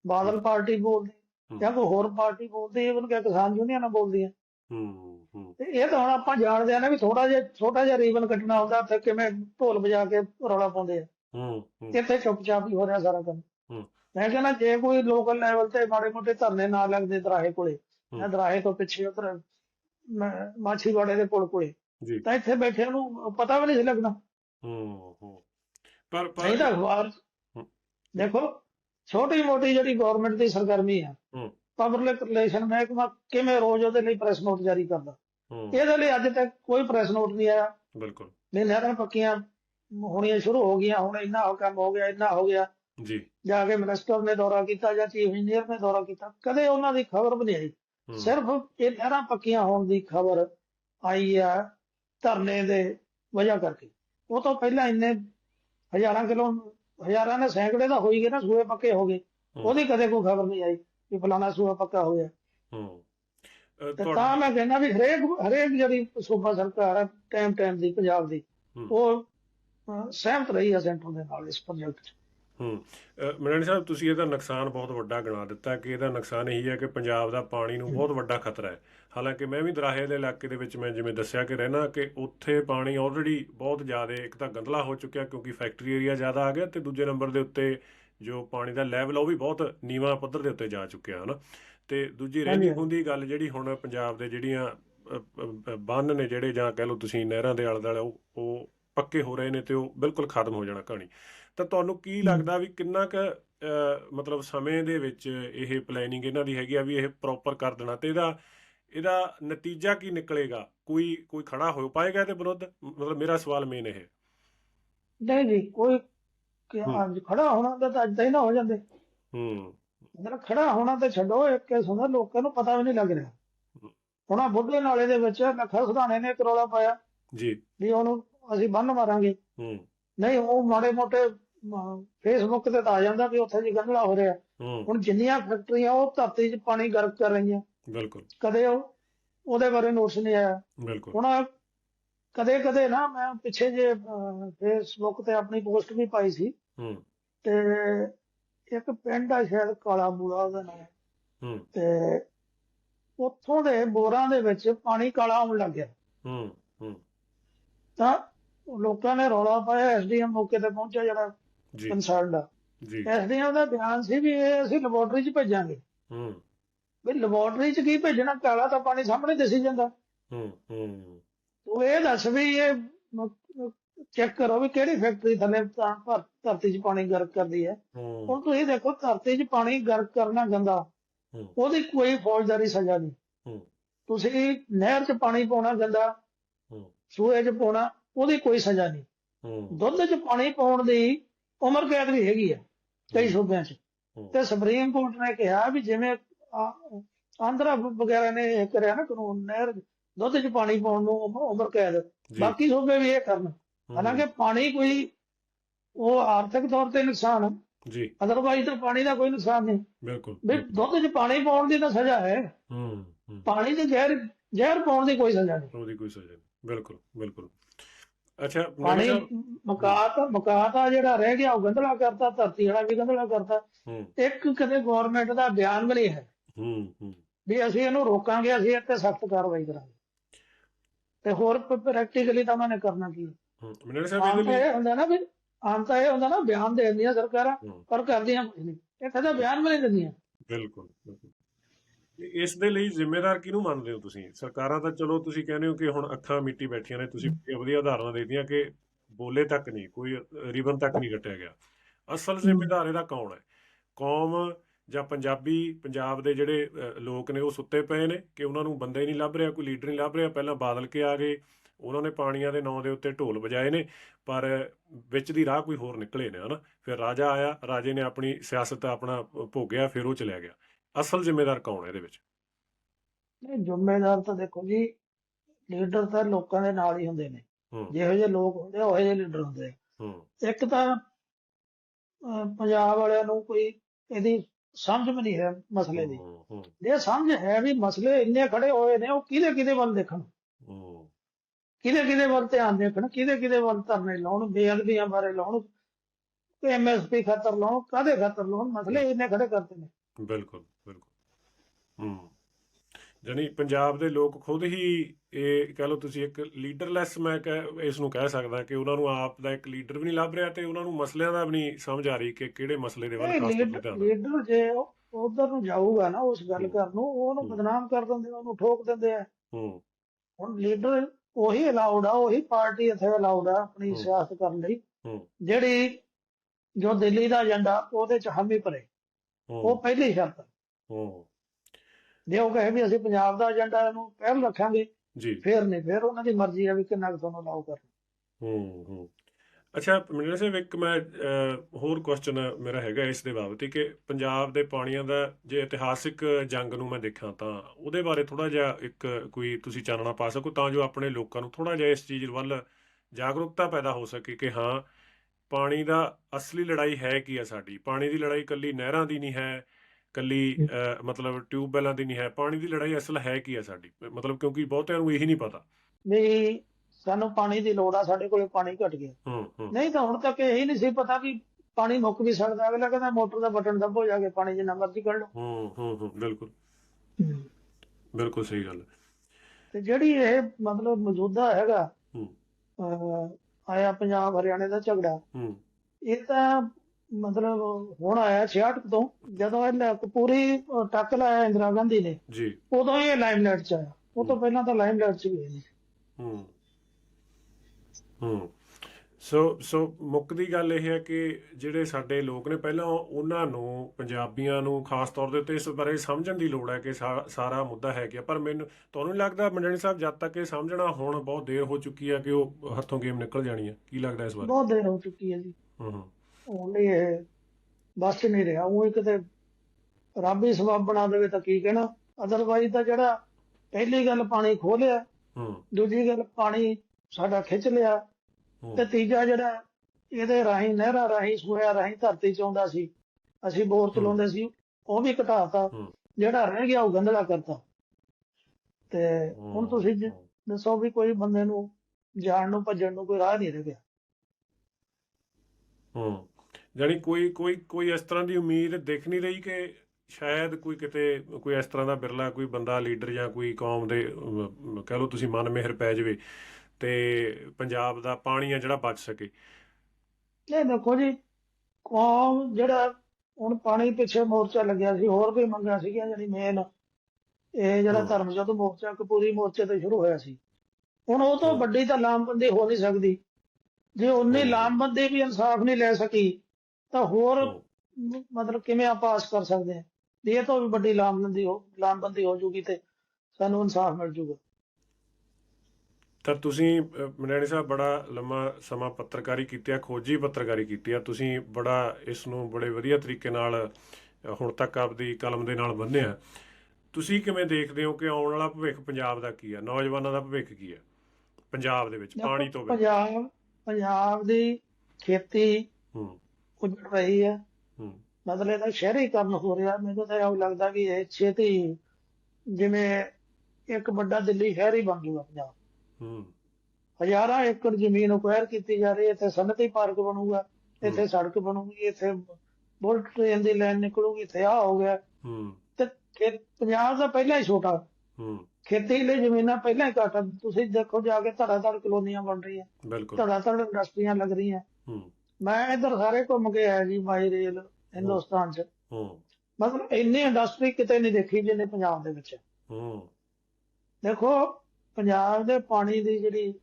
ਬਾਦਲ ਪਾਰਟੀ ਬੋਲਦੀ। ਜਾਂ ਕੋਈ ਹੋਰ ਪਾਰਟੀ ਬੋਲਦੀ ਇਵਨ ਕਿ ਕਿਸਾਨ ਯੂਨੀਅਨਾਂ ਬੋਲਦੀਆਂ। ਹੂੰ। ਤੇ ਇਹ ਤਾਂ ਹੁਣ ਆਪਾਂ ਜਾਣਦੇ ਆ ਨਾ ਵੀ ਥੋੜਾ ਜਿਹਾ ਛੋਟਾ ਜਿਹਾ ਰੀਬਨ ਕੱਟਣਾ ਹੁੰਦਾ ਤੇ ਕਿਵੇਂ ਢੋਲ ਵਜਾ ਕੇ ਰੌਲਾ ਪਾਉਂਦੇ ਆ। ਹੂੰ ਇੱਥੇ ਚੁੱਪਚਾਪ ਹੀ ਹੋ ਰਿਹਾ ਸਾਰਾ ਕੰਮ। ਹੂੰ। ਮੈਂ ਕਹਿੰਦਾ ਜੇ ਕੋਈ ਲੋਕਲ ਲੈਵਲ ਤੇ ਮਾੜੇ ਮੋਟੇ ਧਰਨੇ ਨਾ ਲੱਗਦੇ ਦਰਾਹੇ ਕੋਲੇ ਜਾਂ ਦਰਾਹੇ ਤੋਂ ਪਿੱਛੇ ਉਧਰ ਮਾਛੀਵਾੜੇ ਦੇ ਪੁਲ ਕੋਲੇ ਜੀ। ਤਾਂ ਇੱਥੇ ਬੈਠੇ ਨੂੰ ਪਤਾ ਵੀ ਨਹੀਂ ਸੀ ਲੱਗਣਾ। ਹੂੰ ਹੂੰ। ਪਰ ਪਰ। ਦੇਖੋ ਛੋਟੀ ਮੋਟੀ ਜਿਹੜੀ ਗਵਰਨਮੈਂਟ ਦੀ ਸਰਗਰਮੀ ਆ ਹੂੰ। ਪਬਲਿਕ ਰਿਲੇਸ਼ਨ ਮਹਿਕਮਾ ਕਿਵੇਂ ਰੋਜ਼ ਉਹਦੇ ਲਈ ਪ੍ਰੈਸ ਨੋਟ ਜਾਰੀ ਕਰਦਾ? ਇਹਦੇ ਲਈ ਅੱਜ ਤੱਕ ਕੋਈ ਪ੍ਰੈਸ ਨੋਟ ਨਹੀਂ ਆਇਆ। ਬਿਲਕੁਲ। ਨਹੀਂ ਨਹਿਰਾਂ ਪੱਕੀਆਂ ਹੋਣੀਆਂ ਸ਼ੁਰੂ ਹੋ ਗਈਆਂ ਹੁਣ ਇੰਨਾ ਹੋ ਕੰਮ ਹੋ ਗਿਆ ਇੰਨਾ ਹੋ ਗਿਆ। ਜੀ। ਜਾ ਕੇ ਮਿਨਿਸਟਰ ਨੇ ਦੌਰਾ ਕੀਤਾ ਜਾਂ ਚੀਫ ਇੰਜੀਨੀਅਰ ਨੇ ਦੌਰਾ ਕੀਤਾ ਕਦੇ ਉਹਨਾਂ ਦੀ ਖਬਰ ਵੀ ਨਹੀਂ ਆਈ। ਸਿਰਫ ਇਹ ਨਹਿਰਾਂ ਪੱਕੀਆਂ ਹੋਣ ਦੀ ਖਬਰ ਆਈ ਆ ਧਰਨੇ ਦੇ ਵਜ੍ਹਾ ਕਰਕੇ। ਉਹ ਤੋਂ ਪਹਿਲਾਂ ਇੰਨੇ ਹਜ਼ਾਰਾਂ ਕਿਲੋ ਹਜ਼ਾਰਾਂ ਨੇ ਸੈਂਕੜੇ ਦਾ ਹੋਈ ਗਏ ਨਾ ਸੂਏ ਪੱਕੇ ਹੋ ਗਏ। ਉਹਦੀ ਕਦੇ ਕੋਈ ਖਬਰ ਨਹੀਂ ਆਈ ਕਿ ਫਲਾਣਾ ਸੂਆ ਪੱਕਾ ਹੋ ਗਿਆ ਹੂੰ। ਤੇ ਤਾਂ ਮੈਂ ਕਹਿੰਦਾ ਵੀ ਹਰੇਕ ਹਰੇਕ ਜਿਹੜੀ ਸੂਬਾ ਸਰਕਾਰ ਹੈ ਟਾਈਮ ਟਾਈਮ ਦੀ ਪੰਜਾਬ ਦੀ। ਉਹ ਸਹਿਮਤ ਰਹੀ ਹੈ ਸੈਂਟਰ ਦੇ ਨਾਲ ਇਸ ਪ੍ਰੋਜੈਕਟ 'ਚ। ਹੂੰ। ਮਨਣੀ ਸਾਹਿਬ ਤੁਸੀਂ ਇਹਦਾ ਨੁਕਸਾਨ ਬਹੁਤ ਵੱਡਾ ਗਿਣਾ ਦਿੱਤਾ ਕਿ ਇਹਦਾ ਨੁਕਸਾਨ ਇਹੀ ਹੈ ਕਿ ਪੰਜਾਬ ਦਾ ਪਾਣੀ ਨੂੰ ਬਹੁਤ ਵੱਡਾ ਖਤਰਾ ਹੈ। ਹਾਲਾਂਕਿ ਮੈਂ ਵੀ ਦਰਾਹੇ ਦੇ ਇਲਾਕੇ ਦੇ ਵਿੱਚ ਮੈਂ ਜਿਵੇਂ ਦੱਸਿਆ ਕਿ ਰਹਿਣਾ ਕਿ ਉੱਥੇ ਪਾਣੀ ਆਲਰੇਡੀ ਬਹੁਤ ਜ਼ਿਆਦਾ ਇੱਕ ਤਾਂ ਗੰਦਲਾ ਹੋ ਚੁੱਕਿਆ ਕਿਉਂਕਿ ਫੈਕਟਰੀ ਏਰੀਆ ਜ਼ਿਆਦਾ ਆ ਗਿਆ ਤੇ ਦੂਜੇ ਨੰਬਰ ਦੇ ਉੱਤੇ ਜੋ ਪਾਣੀ ਦਾ ਲੈਵਲ ਉਹ ਵੀ ਬਹੁਤ ਨੀਵਾਂ ਪੱਧਰ ਦੇ ਉੱਤੇ ਜਾ ਚੁੱਕਿਆ ਹਨਾ? ਤੇ ਦੂਜੀ ਰਹਿੰਦੀ। ਹੁੰਦੀ ਗੱਲ ਜਿਹੜੀ ਹੁਣ ਪੰਜਾਬ ਦੇ ਜਿਹੜੀਆਂ ਬੰਨ ਨੇ ਜਿਹੜੇ ਜਾਂ ਕਹਿ ਲਓ ਤੁਸੀਂ ਨਹਿਰਾਂ ਦੇ ਆਲੇ ਦੁਆਲੇ ਉਹ ਪੱਕੇ ਹੋ ਰਹੇ ਨੇ ਤੇ ਉਹ ਬਿਲਕੁਲ ਖਤਮ ਹੋ ਜਾਣਾ ਕਹਾਣੀ। ਤਾਂ ਤੁਹਾਨੂੰ ਕੀ ਲੱਗਦਾ ਵੀ ਕਿੰਨਾ ਕੁ ਮਤਲਬ ਸਮੇਂ ਦੇ ਵਿੱਚ ਇਹ ਪਲੈਨਿੰਗ ਇਹਨਾਂ ਦੀ ਹੈਗੀ ਆ ਵੀ ਇਹ ਪ੍ਰੋਪਰ ਕਰ ਦੇਣਾ ਤੇ ਇਹਦਾ ਇਹਦਾ ਨਤੀਜਾ ਕੀ ਨਿਕਲੇਗਾ? ਕੋਈ ਕੋਈ ਖੜਾ ਹੋ ਪਾਏਗਾ ਇਹਦੇ ਵਿਰੁੱਧ? ਮਤਲਬ ਮੇਰਾ ਸਵਾਲ ਮੇਨ ਇਹ ਹੈ। ਨਹੀਂ ਜੀ ਕੋਈ ਕਿ। ਅੱਜ ਖੜਾ ਹੋਣਾ ਤਾਂ ਅੱਜ ਤਾਂ ਹੀ ਨਾ ਹੋ ਜਾਂਦੇ। ਹੂੰ। ਮਤਲਬ ਖੜਾ ਹੋਣਾ ਤੇ ਛੱਡੋ ਇੱਕ ਕੇਸ ਹੁੰਦਾ ਲੋਕਾਂ ਨੂੰ ਪਤਾ ਵੀ ਨਹੀਂ ਲੱਗ ਰਿਹਾ। ਹੁਣ ਬੁੱਢੇ ਨਾਲੇ ਦੇ ਵਿੱਚ ਲੱਖਾ ਸੁਧਾਣੇ ਨੇ ਕਰੋਲਾ ਪਾਇਆ। ਜੀ। ਵੀ ਉਹਨੂੰ ਅਸੀਂ ਬੰਨ ਮਾਰਾਂਗੇ। ਹੂੰ। ਨਹੀਂ ਉਹ ਮਾੜੇ ਮੋਟੇ ਫੇਸਬੁੱਕ ਤੇ ਤਾਂ ਆ ਜਾਂਦਾ ਵੀ ਉੱਥੇ ਜੀ ਗੰਦਲਾ ਹੋ ਰਿਹਾ। ਹੁਣ ਜਿੰਨੀਆਂ ਫੈਕਟਰੀਆਂ ਉਹ ਧਰਤੀ 'ਚ ਪਾਣੀ ਗਰਕ ਕਰ ਰਹੀਆਂ। ਬਿਲਕੁਲ। ਕਦੇ ਉਹ ਉਹਦੇ ਬਾਰੇ ਨੋਟਿਸ ਨਹੀਂ ਆਇਆ। ਬਿਲਕੁਲ। ਹੁਣ ਕਦੇ ਕਦੇ ਨਾ ਮੈਂ ਪਿੱਛੇ ਜੇ ਫੇਸਬੁੱਕ ਤੇ ਆਪਣੀ ਪੋਸਟ ਵੀ ਪਾਈ ਸੀ। ਹੂੰ। ਤੇ ਇੱਕ ਪਿੰਡ ਆ ਸ਼ਾਇਦ ਕਾਲਾ ਬੂਲਾ ਉਹਦਾ ਨਾਮ। ਹੂੰ। ਤੇ ਉੱਥੋਂ ਦੇ ਬੋਰਾਂ ਦੇ ਵਿੱਚ ਪਾਣੀ ਕਾਲਾ ਆਉਣ ਲੱਗ ਗਿਆ। ਹੂੰ ਹੂੰ। ਤਾਂ ਲੋਕਾਂ ਨੇ ਰੌਲਾ ਪਾਇਆ ਐਸਡੀਐਮ ਮੌਕੇ ਤੇ ਪਹੁੰਚਿਆ ਜਿਹੜਾ ਕੰਸਰਨਡ ਆ। ਜੀ। ਐਸਡੀਐਮ ਦਾ ਬਿਆਨ ਸੀ ਵੀ ਇਹ ਅਸੀਂ ਲੈਬੋਰਟਰੀ 'ਚ ਭੇਜਾਂਗੇ। ਹੂੰ। ਵੀ ਲੈਬੋਰਟਰੀ 'ਚ ਕੀ ਭੇਜਣਾ? ਕਾਲਾ ਤਾਂ ਪਾਣੀ ਸਾਹਮਣੇ ਦਿਸੀ ਜਾਂਦਾ। ਹੂੰ ਹੂੰ। ਤੂੰ ਇਹ ਦੱਸ ਵੀ ਇਹ ਚੈੱਕ ਕਰੋ ਵੀ ਕਿਹੜੀ ਫੈਕਟਰੀ ਥੱਲੇ ਧਰਤੀ 'ਚ ਪਾਣੀ ਗਰਕ ਕਰਦੀ ਹੈ। ਹੁਣ ਤੁਸੀਂ ਦੇਖੋ ਧਰਤੀ 'ਚ ਪਾਣੀ ਗਰਕ ਕਰਨਾ ਗੰਦਾ। ਉਹਦੀ ਕੋਈ ਫੌਜਦਾਰੀ ਸਜ਼ਾ ਨਹੀਂ। ਤੁਸੀਂ ਨਹਿਰ 'ਚ ਪਾਣੀ ਪਾਉਣਾ ਗੰਦਾ ਸੂਏ 'ਚ ਪਾਉਣਾ ਉਹਦੀ ਕੋਈ ਸਜ਼ਾ ਨਹੀਂ। ਦੁੱਧ 'ਚ ਪਾਣੀ ਪਾਉਣ ਦੀ ਉਮਰ ਕੈਦ ਵੀ ਹੈਗੀ ਆ ਕਈ ਸੂਬਿਆਂ 'ਚ। ਤੇ ਸੁਪਰੀਮ ਕੋਰਟ ਨੇ ਕਿਹਾ ਵੀ ਜਿਵੇਂ ਆਂਧਰਾ ਵਗੈਰਾ ਨੇ ਇਹ ਕਰਿਆ ਨਾ ਕਾਨੂੰਨ ਨਹਿਰ ਦੁੱਧ 'ਚ ਪਾਣੀ ਪਾਉਣ ਨੂੰ ਉਮ- ਉਮਰ ਕੈਦ। ਬਾਕੀ ਸੂਬੇ ਵੀ ਇਹ ਕਰਨ। ਹਾਲਾਂਕਿ ਪਾਣੀ ਕੋਈ ਉਹ ਆਰਥਿਕ ਤੌਰ ਤੇ ਨੁਕਸਾਨ ਜੀ। ਅਦਰਵਾਈਜ਼ ਤਾਂ ਪਾਣੀ ਦਾ ਕੋਈ ਨੁਕਸਾਨ ਨਹੀਂ। ਬਿਲਕੁਲ ਵੀ ਦੁੱਧ 'ਚ ਪਾਣੀ ਪਾਉਣ ਦੀ ਤਾਂ ਸਜ਼ਾ ਹੈ। ਹੂੰ ਪਾਣੀ 'ਚ ਜ਼ਹਿਰ ਜ਼ਹਿਰ ਪਾਉਣ ਦੀ ਕੋਈ ਸਜ਼ਾ ਨਹੀਂ। ਉਹਦੀ ਕੋਈ ਸਜ਼ਾ ਨਹੀਂ। ਬਿਲਕੁਲ ਬਿਲਕੁਲ। ਅੱਛਾ ਪਾਣੀ ਮਕਾਤ ਮਕਾਤ ਆ ਜਿਹੜਾ ਰਹਿ ਗਿਆ ਉਹ ਗੰਦਲਾ ਕਰਤਾ ਧਰਤੀ ਵਾਲਾ ਵੀ ਗੰਦਲਾ ਕਰਤਾ। ਹੂੰ। ਇੱਕ ਕਦੇ ਗਵਰਨਮੈਂਟ ਦਾ ਬਿਆਨ ਵੀ ਨਹੀਂ ਹੈ। ਹੂੰ ਹੂੰ। ਵੀ ਅਸੀਂ ਇਹਨੂੰ ਰੋਕਾਂਗੇ ਅਸੀਂ ਇੱਥੇ ਸਖਤ ਕਾਰਵਾਈ ਕਰਾਂਗੇ। ਤੇ ਹੋਰ ਪ੍ਰੈਕਟੀਕਲੀ ਤਾਂ ਉਹਨਾਂ ਨੇ ਕਰਨਾ ਕੀ ਮੇਰੇ ਸਾਹਿਬ ਇਹਦੇ ਲਈ ਹੁੰਦਾ ਨਾ ਵੀ ਆਮ ਤਾਂ ਇਹ ਹੁੰਦਾ ਨਾ ਬਿਆਨ ਦੇ ਦਿੰਦੀਆਂ ਸਰਕਾਰਾਂ ਪਰ ਕਰਦੀਆਂ ਕੁਝ ਨਹੀਂ। ਇੱਥੇ ਤਾਂ ਬਿਆਨ ਵੀ ਨਹੀਂ ਦਿੰਦੀਆਂ। ਬਿਲਕੁਲ ਇਸ ਦੇ ਲਈ ਜ਼ਿੰਮੇਦਾਰ ਕਿਹਨੂੰ ਮੰਨਦੇ ਹੋ ਤੁਸੀਂ? ਸਰਕਾਰਾਂ ਤਾਂ ਚਲੋ ਤੁਸੀਂ ਕਹਿੰਦੇ ਹੋ ਕਿ ਹੁਣ ਅੱਖਾਂ ਮਿੱਟੀ ਬੈਠੀਆਂ ਨੇ ਤੁਸੀਂ ਵਧੀਆ ਵਧੀਆ ਉਦਾਹਰਨਾਂ ਦੇ ਦਿੱਤੀਆਂ ਕਿ ਬੋਲੇ ਤੱਕ ਨਹੀਂ ਕੋਈ ਰਿਬਨ ਤੱਕ ਨਹੀਂ ਕੱਟਿਆ ਗਿਆ। ਅਸਲ ਜ਼ਿੰਮੇਦਾਰ ਇਹਦਾ ਕੌਣ ਹੈ? ਕੌਮ ਜਾਂ ਪੰਜਾਬੀ ਪੰਜਾਬ ਦੇ ਜਿਹੜੇ ਲੋਕ ਨੇ ਉਹ ਸੁੱਤੇ ਪਏ ਨੇ ਕਿ ਉਹਨਾਂ ਨੂੰ ਬੰਦਾ ਨਹੀਂ ਲੱਭ ਰਿਹਾ ਕੋਈ ਲੀਡਰ ਨਹੀਂ ਲੱਭ ਰਿਹਾ ਪਹਿਲਾਂ ਬਾਦਲ ਕੇ ਆ ਗਏ ਉਹਨਾਂ ਨੇ ਪਾਣੀਆਂ ਦੇ ਨਾਂ ਦੇ ਉੱਤੇ ਢੋਲ ਵਜਾਏ ਨੇ ਪਰ ਵਿੱਚ ਦੀ ਰਾਹ ਕੋਈ ਹੋਰ ਨਿਕਲੇ ਨੇ ਹਨਾ? ਫਿਰ ਰਾਜਾ ਆਇਆ ਰਾਜੇ ਨੇ ਆਪਣੀ ਸਿਆਸਤ ਆਪਣਾ ਭੋਗਿਆ ਫਿਰ ਉਹ ਚਲਿਆ ਗਿਆ। ਅਸਲ ਜ਼ਿੰਮੇਦਾਰ ਕੌਣ ਹੈ ਇਹਦੇ ਵਿੱਚ? ਨਹੀਂ ਜ਼ਿੰਮੇਦਾਰ ਤਾਂ ਦੇਖੋ ਜੀ ਲੀਡਰ ਤਾਂ ਲੋਕਾਂ ਦੇ ਨਾਲ ਹੀ ਹੁੰਦੇ ਨੇ। ਜਿਹੋ ਜਿਹੇ ਲੋਕ ਹੁੰਦੇ ਉਹੋ ਜਿਹੇ ਲੀਡਰ ਹੁੰਦੇ ਇੱਕ ਤਾਂ ਪੰਜਾਬ ਵਾਲਿਆਂ ਨੂੰ ਕੋਈ ਇਹਦੀ ਸਮਝ ਵੀ ਨਹੀਂ ਹੈ ਮਸਲੇ ਦੀ। ਹੂੰ ਹੂੰ। ਜੇ ਸਮਝ ਹੈ ਵੀ ਮਸਲੇ ਇੰਨੇ ਖੜੇ ਹੋਏ ਨੇ ਉਹ ਕਿਹਦੇ ਕਿਹਦੇ ਵੱਲ ਦੇਖਣ? ਕਿਹਦੇ ਕਿਹਦੇ ਵੱਲ ਧਿਆਨ ਦੇਖਣ ਕਿਹਦੇ ਕਿਹਦੇ ਵੱਲ ਧਰਨੇ ਲਾਉਣ? ਬੇਅਦਬੀਆਂ ਬਾਰੇ ਲਾਉਣ? ਐਮਐਸਪੀ ਖਾਤਰ ਲਾਉਣ? ਕਾਦੇ ਖਾਤਰ ਲਾਉਣ? ਮਸਲੇ ਇੰਨੇ ਖੜੇ ਕਰਦੇ ਨੇ। ਬਿਲਕੁਲ ਬਿਲਕੁਲ। ਹੂੰ। ਜਾਣੀ ਪੰਜਾਬ ਦੇ ਲੋਕ ਖੁਦ ਹੀ ਇਹ ਕਹ ਲਓ ਤੁਸੀਂ ਇੱਕ ਲੀਡਰਲੈਸ ਮੈਂ ਇਸ ਨੂੰ ਕਹਿ ਸਕਦਾ ਕਿ ਉਹਨਾਂ ਨੂੰ ਆਪ ਦਾ ਇੱਕ ਲੀਡਰ ਵੀ ਨਹੀਂ ਲੱਭ ਰਿਹਾ ਤੇ ਉਹਨਾਂ ਨੂੰ ਮਸਲਿਆਂ ਦਾ ਵੀ ਨਹੀਂ ਸਮਝ ਆ ਰਹੀ ਕਿ ਕਿਹੜੇ ਮਸਲੇ ਦੇ ਵੱਲ ਖਾਸ ਧਿਆਨ ਦੇਣਾ। ਲੀਡਰ ਜੇ ਉਧਰ ਨੂੰ ਜਾਊਗਾ ਨਾ ਉਸ ਗੱਲ। ਕਰਨ ਨੂੰ ਉਹਨੂੰ। ਬਦਨਾਮ ਕਰ ਦਿੰਦੇ ਉਹਨੂੰ ਠੋਕ ਦਿੰਦੇ ਆ। ਹੂੰ। ਹੁਣ ਲੀਡਰ ਉਹੀ ਅਲਾਉਡ ਆ ਉਹੀ ਪਾਰਟੀ ਇੱਥੇ ਅਲਾਉਡ ਆ ਆਪਣੀ। ਸਿਆਸਤ ਕਰਨ ਲਈ। ਜਿਹੜੀ ਜੋ ਦਿੱਲੀ ਦਾ ਏਜੰਡਾ ਉਹਦੇ ਚ ਹਾਮੀ ਭਰੇ ਉਹ ਪਹਿਲੀ ਸ਼ਰਤ। ਹੂੰ। ਜੇ ਉਹ ਕਹੇ ਵੀ ਅਸੀਂ ਪੰਜਾਬ ਦਾ ਏਜੰਡਾ ਨੂੰ ਪਹਿਲ ਰੱਖਾਂਗੇ ਜੀ। ਫੇਰ ਨਹੀਂ ਫੇਰ ਉਹਨਾਂ ਦੀ ਮਰਜ਼ੀ ਆ ਵੀ ਕਿੰਨਾ ਕੁ ਤੁਹਾਨੂੰ ਅਲਾਉ ਕਰ ਹੂੰ ਹੂੰ। ਅੱਛਾ ਮਨਿੰਦਰ ਸਾਹਿਬ, ਇੱਕ ਮੈਂ ਹੋਰ ਕੁਐਸਚਨ ਮੇਰਾ ਹੈਗਾ ਇਸ ਦੇ ਬਾਬਤ ਹੀ ਕਿ ਪੰਜਾਬ ਦੇ ਪਾਣੀਆਂ ਦਾ ਜੇ ਇਤਿਹਾਸਿਕ ਜੰਗ ਨੂੰ ਮੈਂ ਦੇਖਾਂ ਤਾਂ ਉਹਦੇ ਬਾਰੇ ਥੋੜਾ ਜਿਹਾ ਇੱਕ ਕੋਈ ਤੁਸੀਂ ਚਾਨਣਾ ਪਾ ਸਕੋ ਤਾਂ ਜੋ ਆਪਣੇ ਲੋਕਾਂ ਨੂੰ ਥੋੜਾ ਜਿਹਾ ਇਸ ਚੀਜ਼ ਵੱਲ ਜਾਗਰੂਕਤਾ ਪੈਦਾ ਹੋ ਸਕੇ ਕਿ ਹਾਂ, ਪਾਣੀ ਦਾ ਅਸਲੀ ਲੜਾਈ ਹੈ ਕੀ ਹੈ ਸਾਡੀ? ਪਾਣੀ ਦੀ ਲੜਾਈ ਇਕੱਲੀ ਨਹਿਰਾਂ ਦੀ ਨਹੀਂ ਹੈ, ਕੱਲੀ ਮਤਲਬ ਟਿਊਬਵੈਲਾਂ ਦੀ ਨਹੀਂ ਹੈ, ਪਾਣੀ ਦੀ ਲੜਾਈ ਅਸਲ ਹੈ ਕੀ ਹੈ ਸਾਡੀ? ਮਤਲਬ ਕਿਉਂਕਿ ਬਹੁਤਿਆਂ ਨੂੰ ਇਹੀ ਨਹੀਂ ਪਤਾ। ਵੀ ਸਾਨੂੰ ਪਾਣੀ ਦੀ ਲੋੜ ਆ ਸਾਡੇ ਕੋਲੇ ਪਾਣੀ ਘਟ ਗਿਆ। ਹੂੰ ਹੂੰ। ਨਹੀਂ ਤਾਂ ਹੁਣ ਤੱਕ ਇਹ ਨਹੀਂ ਸੀ ਪਤਾ ਵੀ ਪਾਣੀ ਮੁੱਕ ਵੀ ਸਕਦਾ। ਅਗਲਾ ਕਹਿੰਦਾ ਮੋਟਰ ਦਾ ਬਟਨ ਦੱਬੋ ਜਾ ਕੇ ਪਾਣੀ ਜਿੰਨਾ ਮਰਜ਼ੀ ਕੱਢ ਲਓ। ਹੂੰ ਹੂੰ ਹੂੰ ਬਿਲਕੁਲ। ਬਿਲਕੁਲ ਸਹੀ ਗੱਲ ਹੈ। ਤੇ ਜਿਹੜੀ ਇਹ ਮਤਲਬ ਮੌਜੂਦਾ ਹੈਗਾ ਹੂੰ। ਆਇਆ ਪੰਜਾਬ ਹਰਿਆਣੇ ਦਾ ਝਗੜਾ ਹੂੰ। ਇਹ ਤਾਂ ਮਤਲਬ ਹੁਣ ਆਇਆ 66 ਤੋਂ ਜਦੋਂ ਇਹ ਪੂਰੀ ਟੱਕ ਲਾਇਆ ਇੰਦਰਾ ਗਾਂਧੀ ਨੇ ਜੀ। ਉਦੋਂ ਹੀ ਇਹ ਲਾਈਮਲਾਈਟ ਚ ਆਇਆ। ਉਹ ਤੋਂ ਪਹਿਲਾਂ ਤਾਂ ਲਾਈਮਲਾਈਟ ਚ ਵੀ ਨਹੀਂ ਹੂੰ। ਹੂੰ। ਸੋ ਸੋ ਮੁੱਖ ਦੀ ਗੱਲ ਇਹ ਹੈ ਕਿ ਜਿਹੜੇ ਸਾਡੇ ਲੋਕ ਨੇ ਪਹਿਲਾਂ ਉਹਨਾਂ ਨੂੰ ਪੰਜਾਬੀਆਂ ਨੂੰ ਖਾਸ ਤੌਰ ਦੇ ਉੱਤੇ ਇਸ ਬਾਰੇ ਸਮਝਣ ਦੀ ਲੋੜ ਹੈ ਕਿ ਸਾਰਾ ਮੁੱਦਾ ਹੈ ਕਿ ਪਰ ਮੈਨੂੰ ਤੁਹਾਨੂੰ ਨਹੀਂ ਲੱਗਦਾ ਮੰਡਣੀ ਸਾਹਿਬ ਜਦ ਤੱਕ ਇਹ ਸਮਝਣਾ ਹੁਣ ਬਹੁਤ ਦੇਰ ਹੋ ਚੁੱਕੀ ਹੈ ਕਿ ਉਹ ਹੱਥੋਂ ਗੇਮ ਨਿਕਲ ਜਾਣੀ ਹੈ ਕੀ ਲੱਗਦਾ ਇਸ ਬਾਰੇ? ਬਹੁਤ ਦੇਰ ਹੋ ਚੁੱਕੀ ਹੈ ਜੀ। ਹੂੰ ਹੂੰ। ਇਹ ਬਸ ਨਹੀਂ ਰਿਹਾ। ਉਹ ਕਿਤੇ ਰੱਬ ਹੀ ਸਬਬ ਬਣਾ ਦੇਵੇ ਤਾਂ ਕੀ ਕਹਿਣਾ ਅਦਰਵਾਈਜ਼ ਤਾਂ ਜਿਹੜਾ ਪਹਿਲੀ ਗੱਲ ਪਾਣੀ ਖੋਲਿਆ ਹੂੰ। ਦੂਜੀ ਗੱਲ ਪਾਣੀ ਸਾਡਾ ਖਿੱਚ ਲਿਆ। ਤੇ ਤੀਜਾ ਜਿਹੜਾ ਇਹਦੇ ਰਾਹੀਂ ਨਹਿਰਾਂ ਰਾਹੀਂ ਸੂਇਆ ਰਾਹੀਂ ਧਰਤੀ ਚ ਆਉਂਦਾ ਸੀ ਅਸੀਂ ਬੋਰ ਚਲਾਉਂਦੇ ਸੀ ਉਹ ਵੀ ਘਟਾਤਾ ਜਿਹੜਾ ਰਹਿ ਗਿਆ ਉਹ ਗੰਦਲਾ ਕਰਤਾ। ਤੇ ਹੁਣ ਤੁਸੀਂ ਦੱਸੋ ਵੀ ਕੋਈ ਬੰਦੇ ਨੂੰ ਜਾਣ ਨੂੰ ਭੱਜਣ ਨੂੰ ਕੋਈ ਰਾਹ ਨਹੀਂ ਰਹਿ ਗਿਆ। ਹੂੰ। ਜਾਨੀ ਕੋਈ ਕੋਈ ਕੋਈ ਇਸ ਤਰ੍ਹਾਂ ਦੀ ਉਮੀਦ ਦਿਖ ਨਹੀਂ ਰਹੀ ਕਿ ਸ਼ਾਇਦ ਕੋਈ ਕਿਤੇ ਕੋਈ ਇਸ ਤਰ੍ਹਾਂ ਦਾ ਬਿਰਲਾ ਕੋਈ ਬੰਦਾ ਲੀਡਰ ਜਾਂ ਕੋਈ ਕੌਮ ਦੇ ਕਹਿ ਲਓ ਤੁਸੀਂ ਮਨ ਮਿਹਰ ਪੈ ਜਾਵੇ। ਤੇ ਪੰਜਾਬ ਦਾ ਪਾਣੀ ਆ ਜਿਹੜਾ ਬਚ ਸਕੇ। ਇਹ ਦੇਖੋ ਜੀ ਕੌਮ ਜਿਹੜਾ ਹੁਣ ਪਾਣੀ ਪਿੱਛੇ ਮੋਰਚਾ ਲੱਗਿਆ ਸੀ ਹੋਰ ਵੀ ਮੰਗਾਂ ਸੀਗੀਆਂ ਜਿਹੜੀ ਮੇਨ ਇਹ ਜਿਹੜਾ। ਧਰਮ ਯੁੱਧ ਮੋਰਚਾ ਕਪੂਰੀ ਮੋਰਚੇ ਤੋਂ ਸ਼ੁਰੂ ਹੋਇਆ ਸੀ। ਹੁਣ ਉਹ ਤੋਂ। ਵੱਡੀ ਤਾਂ ਲਾਮਬੰਦੀ ਹੋ ਨਹੀਂ ਸਕਦੀ। ਜੇ ਉਨੀ ਹਮ। ਲਾਮਬੰਦੀ ਵੀ ਇਨਸਾਫ ਨਹੀਂ ਲੈ ਸਕੀ ਤਾਂ ਹੋਰ ਮਤਲਬ ਕਿਵੇਂ ਆਪਾਂ ਆਸ ਕਰ ਸਕਦੇ ਹਾਂ ਇਹ ਤੋਂ ਵੀ ਵੱਡੀ ਲਾਮਬੰਦੀ ਹੋ ਲਾਮਬੰਦੀ ਹੋ ਜੂਗੀ ਤੇ ਸਾਨੂੰ ਇਨਸਾਫ ਮਿਲ ਜੂਗਾ। ਤਾਂ ਤੁਸੀਂ ਅ, ਮਨੈਣੀ ਸਾਹਿਬ ਬੜਾ ਲੰਮਾ ਸਮਾਂ ਪੱਤਰਕਾਰੀ ਕੀਤੀ ਆ ਖੋਜੀ ਪੱਤਰਕਾਰੀ ਕੀਤੀ ਆ। ਤੁਸੀਂ ਬੜਾ ਇਸ ਨੂੰ ਬੜੇ ਵਧੀਆ ਤਰੀਕੇ ਨਾਲ ਹੁਣ ਤੱਕ ਆਪਦੀ ਕਲਮ ਦੇ ਨਾਲ ਬੰਨਿਆ ਤੁਸੀਂ ਕਿਵੇਂ ਦੇਖਦੇ ਹੋ ਕਿ ਆਉਣ ਵਾਲਾ ਭਵਿੱਖ ਪੰਜਾਬ ਦਾ ਕੀ ਆ? ਨੌਜਵਾਨਾਂ ਦਾ ਭਵਿੱਖ ਕੀ ਆ? ਪੰਜਾਬ ਦੇ ਵਿੱਚ ਪਾਣੀ ਤੋਂ ਬਿਨਾਂ। ਪੰਜਾਬ ਪੰਜਾਬ ਦੀ ਖੇਤੀ ਹੂੰ। ਉੱਜੜ ਰਹੀ ਹੈ ਹੂੰ। ਮਤਲਬ ਇਹਦਾ ਸ਼ਹਿਰੀਕਰਨ ਹੋ ਰਿਹਾ। ਮੈਨੂੰ ਤਾਂ ਇਹ ਲੱਗਦਾ ਵੀ ਇਹ ਛੇਤੀ ਜਿਵੇਂ ਇੱਕ ਵੱਡਾ ਦਿੱਲੀ ਸ਼ਹਿਰ ਹੀ ਬਣ ਜੂਗਾ ਪੰਜਾਬ। ਹਜ਼ਾਰਾਂ ਏਕੜ ਜ਼ਮੀਨ ਅਕਵਾਇਰ ਕੀਤੀ ਜਾ ਰਹੀ ਹੈ ਇੱਥੇ ਸਨਅਤੀ ਪਾਰਕ ਬਣੂਗਾ ਇੱਥੇ। ਸੜਕ ਬਣੂਗੀ ਇੱਥੇ ਬੁਲਟ ਟ੍ਰੇਨ ਦੀ ਲਾਈਨ ਨਿਕਲੂਗੀ ਇੱਥੇ ਆ ਹੋ ਗਿਆ। ਹੂੰ। ਤੇ ਪੰਜਾਬ ਦਾ ਪਹਿਲਾਂ ਹੀ ਛੋਟਾ। ਹੂੰ। ਖੇਤੀ ਲਈ ਜ਼ਮੀਨਾਂ ਪਹਿਲਾਂ ਹੀ ਘੱਟ। ਤੁਸੀਂ ਦੇਖੋ ਜਾ ਕੇ ਧੜਾ ਧੜ ਕਲੋਨੀਆਂ ਬਣ ਰਹੀਆਂ। ਬਿਲਕੁਲ। ਧੜਾ ਧੜ ਇੰਡਸਟਰੀਆਂ ਲੱਗ ਰਹੀਆਂ। ਹੂੰ। ਮੈਂ ਇੱਧਰ ਸਾਰੇ ਘੁੰਮ ਕੇ ਆਇਆ ਜੀ ਮਾਈ ਰੇਲ ਹਿੰਦੁਸਤਾਨ 'ਚ। ਹੂੰ। ਮਤਲਬ ਇੰਨੀ ਇੰਡਸਟਰੀ ਕਿਤੇ ਨਹੀਂ ਦੇਖੀ ਜਿੰਨੇ ਪੰਜਾਬ ਦੇ ਵਿੱਚ। ਹੂੰ। ਦੇਖੋ ਪੰਜਾਬ ਦੇ ਪਾਣੀ ਦੀ ਜਿਹੜੀ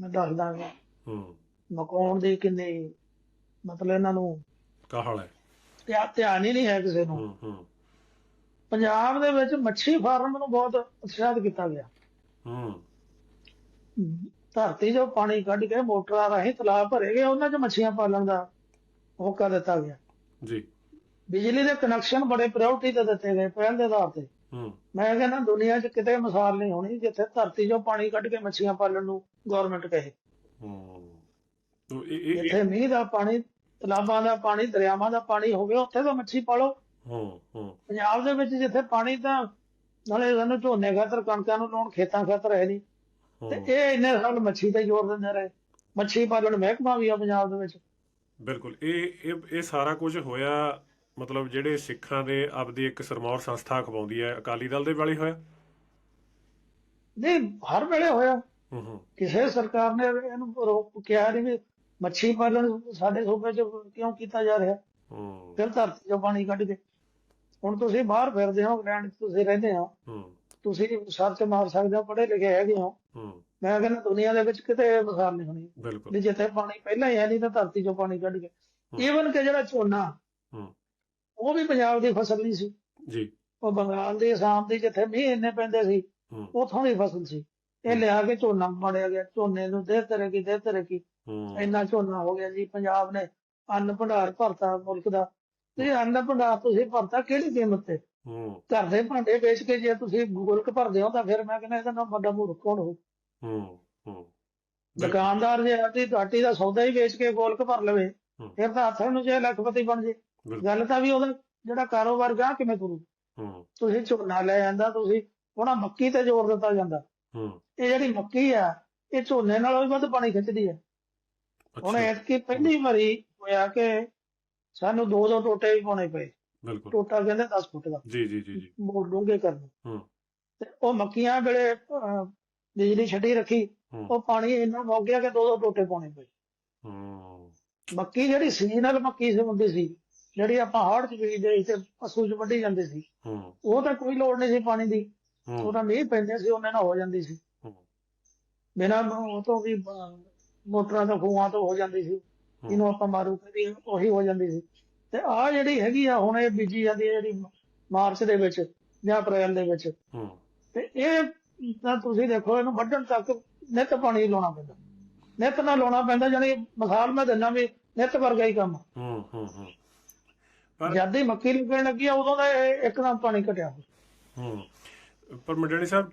ਮੈਂ ਦੱਸਦਾ ਹਾਂ ਹੂੰ। ਮਕਾਉਣ ਦੀ ਕਿੰਨੀ ਮਤਲਬ ਇਹਨਾਂ ਨੂੰ ਕਾਹਲ ਹੈ। ਧਿਆ- ਧਿਆਨ ਹੀ ਨਹੀਂ ਹੈ ਕਿਸੇ ਨੂੰ। ਹੂੰ ਹੂੰ। ਪੰਜਾਬ ਦੇ ਵਿੱਚ ਮੱਛੀ ਫਾਰਮ ਨੂੰ ਬਹੁਤ ਉਤਸ਼ਾਹਿਤ ਕੀਤਾ ਗਿਆ। ਹੂੰ। ਧਰਤੀ 'ਚੋਂ ਪਾਣੀ ਕੱਢ ਕੇ ਮੋਟਰਾਂ ਰਾਹੀਂ ਤਲਾਬ ਭਰੇ ਗਏ ਉਹਨਾਂ 'ਚ ਮੱਛੀਆਂ ਪਾਲਣ ਦਾ ਮੌਕਾ ਦਿੱਤਾ ਗਿਆ। ਜੀ। ਬਿਜਲੀ ਦੇ ਕਨੈਕਸ਼ਨ ਬੜੇ ਪ੍ਰਾਇੋਰਟੀ ਤੇ ਦਿੱਤੇ ਗਏ ਪਹਿਲ ਦੇ ਆਧਾਰ ਤੇ। ਮੈਂ ਕਹਿੰਦਾ ਦੁਨੀਆ 'ਚ ਕਿਤੇ ਮਿਸਾਲ ਨਹੀਂ ਹੋਣੀ ਜਿੱਥੇ ਧਰਤੀ 'ਚੋਂ ਪਾਣੀ ਕੱਢ ਕੇ ਮੱਛੀਆਂ ਪਾਲਣ ਨੂੰ ਗਵਰਨਮੈਂਟ ਕਹੇ। ਹੂੰ। ਜਿੱਥੇ ਮੀਂਹ ਦਾ ਪਾਣੀ ਤਲਾਬਾਂ ਦਾ ਪਾਣੀ ਦਰਿਆਵਾਂ ਦਾ ਪਾਣੀ ਹੋਵੇ ਉੱਥੇ ਤਾਂ ਮੱਛੀ ਪਾਲੋ। ਹੂੰ ਹੂੰ। ਪੰਜਾਬ ਦੇ ਵਿੱਚ ਜਿੱਥੇ ਪਾਣੀ ਤਾਂ ਨਾਲੇ ਸਾਨੂੰ ਝੋਨੇ ਖਾਤਰ ਕਣਕਾਂ ਨੂੰ ਲਾਉਣ ਖੇਤਾਂ ਖਾਤਰ ਹੈ ਨਹੀਂ। ਤੇ ਇਹ ਇੰਨੇ ਸਾਲ ਮੱਛੀ ਤੇ ਜ਼ੋਰ ਦਿੰਦੇ ਰਹੇ। ਮੱਛੀ ਪਾਲਣ ਮਹਿਕਮਾ ਵੀ ਆ ਪੰਜਾਬ ਦੇ ਵਿੱਚ। ਬਿਲਕੁਲ। ਇਹ ਇਹ ਸਾਰਾ ਕੁਝ ਹੋਇਆ ਮਤਲਬ ਜਿਹੜੇ ਸਿੱਖਾਂ ਦੇ ਆਪਦੀ ਇੱਕ ਸਰਮੌਰ ਸੰਸਥਾ ਖਵਾਉਂਦੀ ਹੈ ਅਕਾਲੀ ਦਲ ਦੇ ਵਾਲੀ ਹੋਇਆ? ਨਹੀਂ ਹਰ ਵੇਲੇ ਹੋਇਆ। ਹੂੰ ਹੂੰ। ਕਿਸੇ ਸਰਕਾਰ ਨੇ ਇਹਨੂੰ ਰੋਕ ਕਿਹਾ ਨਹੀਂ ਵੀ ਮੱਛੀ ਪਾਲਣ ਸਾਡੇ ਸੂਬੇ 'ਚ ਕਿਉਂ ਕੀਤਾ ਜਾ ਰਿਹਾ? ਹੂੰ। ਫਿਰ ਧਰਤੀ 'ਚੋਂ ਪਾਣੀ ਕੱਢ ਕੇ। ਹੁਣ ਤੁਸੀਂ ਬਾਹਰ ਫਿਰਦੇ ਹੋ ਇੰਗਲੈਂਡ 'ਚ ਤੁਸੀਂ ਰਹਿੰਦੇ ਹੋ। ਹੂੰ। ਤੁਸੀਂ ਸਰਚ ਮਾਰ ਸਕਦੇ ਹੋ ਪੜ੍ਹੇ ਲਿਖੇ ਹੈਗੇ ਹੋ। ਹੂੰ। ਮੈਂ ਕਹਿੰਦਾ ਦੁਨੀਆ ਦੇ ਵਿੱਚ ਕਿਤੇ ਮਿਸਾਲ ਨਹੀਂ ਹੋਣੀ। ਬਿਲਕੁਲ। ਜਿੱਥੇ ਪਾਣੀ ਪਹਿਲਾਂ ਹੀ ਹੈ ਨਹੀਂ ਤਾਂ ਧਰਤੀ 'ਚੋਂ ਪਾਣੀ ਕੱਢ ਕੇ। ਈਵਨ ਕਿ ਜਿਹੜਾ ਝੋਨਾ ਹੂੰ। ਉਹ ਵੀ ਪੰਜਾਬ ਦੀ ਫਸਲ ਨਹੀਂ ਸੀ। ਜੀ। ਉਹ ਬੰਗਾਲ ਦੀ ਅਸਾਮ ਦੀ ਜਿੱਥੇ ਮੀਂਹ ਇੰਨੇ ਪੈਂਦੇ ਸੀ ਉਥੋਂ ਦੀ ਫਸਲ ਸੀ। ਇਹ ਲਿਆ ਕੇ ਝੋਨਾ ਬਣਿਆ ਗਿਆ। ਝੋਨੇ ਨੂੰ ਦੇ ਤਰੇ ਕੀ ਦੇ ਤਰੇ ਕੀ ਹੂੰ। ਇੰਨਾ ਝੋਨਾ ਹੋ ਗਿਆ ਜੀ। ਪੰਜਾਬ ਨੇ ਅੰਨ ਭੰਡਾਰ ਭਰਤਾ ਮੁਲਕ ਦਾ। ਤੇ ਅੰਨ ਭੰਡਾਰ ਤੁਸੀਂ ਭਰਤਾ ਕਿਹੜੀ ਕੀਮਤ ਤੇ? ਹੂੰ। ਘਰ ਦੇ ਭਾਂਡੇ ਵੇਚ ਕੇ ਜੇ ਤੁਸੀਂ ਗੁਲਕ ਭਰਦੇ ਹੋ ਤਾਂ ਫਿਰ ਮੈਂ ਕਹਿੰਦਾ ਇਹਦਾ ਨਾਮ ਵੱਡਾ ਮੂਰਖ ਕੌਣ ਹੋ ਦੁਕਾਨਦਾਰ ਜੇ ਆਟੀ ਆਟੀ ਦਾ ਸੌਦਾ ਹੀ ਵੇਚ ਕੇ ਗੋਲਕ ਭਰ ਲਵੇ। ਫਿਰ ਤਾਂ ਹੱਥਾਂ ਨੂੰ ਜੇ ਲੱਖਪਤੀ ਬਣ ਜੇ। ਗੱਲ ਤਾਂ ਵੀ ਉਹਦਾ ਜਿਹੜਾ ਕਾਰੋਬਾਰ ਗਾ ਕਿਵੇਂ ਤੁਰੂ ਹੂੰ। ਤੁਸੀਂ ਝੋਨਾ ਲੈ ਜਾਂਦਾ ਤੁਸੀਂ ਉਹਨਾਂ ਮੱਕੀ ਤੇ ਜ਼ੋਰ ਦਿੱਤਾ ਜਾਂਦਾ। ਹੂੰ। ਇਹ ਜਿਹੜੀ ਮੱਕੀ ਆ ਇਹ ਝੋਨੇ ਨਾਲੋਂ ਵੀ ਵੱਧ ਪਾਣੀ ਖਿੱਚਦੀ ਹੈ ਹੁਣ ਐਤਕੀ ਪਹਿਲੀ ਵਾਰੀ ਹੋਇਆ ਕਿ ਸਾਨੂੰ ਦੋ ਦੋ ਟੋਟੇ ਵੀ ਪਾਉਣੇ ਪਏ। ਬਿਲਕੁਲ। ਟੋਟਾ ਕਹਿੰਦੇ 10 ਫੁੱਟ ਦਾ। ਜੀ ਜੀ ਜੀ ਜੀ। ਮੋੜ ਡੂੰਘੇ ਕਰਨ। ਹੂੰ। ਤੇ ਉਹ ਮੱਕੀਆਂ ਵੇਲੇ ਬਿਜਲੀ ਛੱਡੀ ਰੱਖੀ ਉਹ ਪਾਣੀ ਇੰਨਾ ਮੁੱਕ ਗਿਆ ਕਿ ਦੋ ਦੋ ਟੋਟੇ ਪਾਉਣੇ ਪਏ। ਹੂੰ। ਮੱਕੀ ਜਿਹੜੀ ਸੀਜ਼ਨਲ ਮੱਕੀ ਸੀ ਹੁੰਦੀ ਸੀ ਜਿਹੜੀ ਆਪਾਂ ਹਾੜ ਚ ਬੀਜਦੇ ਸੀ ਤੇ ਪਸ਼ੂ ਚ ਵੱਢੀ ਜਾਂਦੇ ਸੀ। ਹੂੰ। ਉਹ ਤਾਂ ਕੋਈ ਲੋੜ ਨਹੀਂ ਸੀ ਪਾਣੀ ਦੀ। ਹੂੰ। ਉਹਦਾ ਮੀਂਹ ਪੈਂਦੇ ਸੀ ਉਹਨੇ ਨਾਲ ਹੋ ਜਾਂਦੀ ਸੀ। ਹੂੰ। ਬਿਨਾਂ ਉਹ ਤੋਂ ਵੀ ਅਹ, ਮੋਟਰਾਂ ਤੋਂ ਖੂਹਾਂ ਤੋਂ ਹੋ ਜਾਂਦੀ ਸੀ। ਇਹਨੂੰ ਆਪਾਂ ਮਾਰੂ ਕਰੀ ਉਹੀ ਹੋ ਜਾਂਦੀ ਸੀ। ਤੇ ਆ ਜਿਹੜੀ ਹੈਗੀ ਆ ਹੁਣ ਇਹ ਬੀਜੀ ਜਾਂਦੀ ਹੈ ਜਿਹੜੀ ਮਾਰਚ ਦੇ ਵਿੱਚ ਜਾਂ ਅਪ੍ਰੈਲ ਦੇ ਵਿੱਚ। ਹੂੰ। ਤੇ ਇਹ ਤਾਂ ਤੁਸੀਂ ਦੇਖੋ ਇਹਨੂੰ ਵੱਢਣ ਤੱਕ ਨਿੱਤ ਪਾਣੀ ਲਾਉਣਾ ਪੈਂਦਾ। ਨਿੱਤ ਨਾਲ ਲਾਉਣਾ ਪੈਂਦਾ ਜਾਨੀ ਮਿਸਾਲ ਮੈਂ ਦਿੰਦਾ ਵੀ ਨਿੱਤ ਵਰਗਾ ਹੀ ਕੰਮ। ਹੂੰ ਹੂੰ ਹੂੰ। ਜਦ ਦੀ ਮੱਕੀ ਲੱਗਣ ਲੱਗੀ ਆ ਉਦੋਂ ਦਾ ਇੱਕਦਮ ਪਾਣੀ ਘਟਿਆ ਹੂੰ। ਪਰ ਮੰਡਣੀ ਸਾਹਿਬ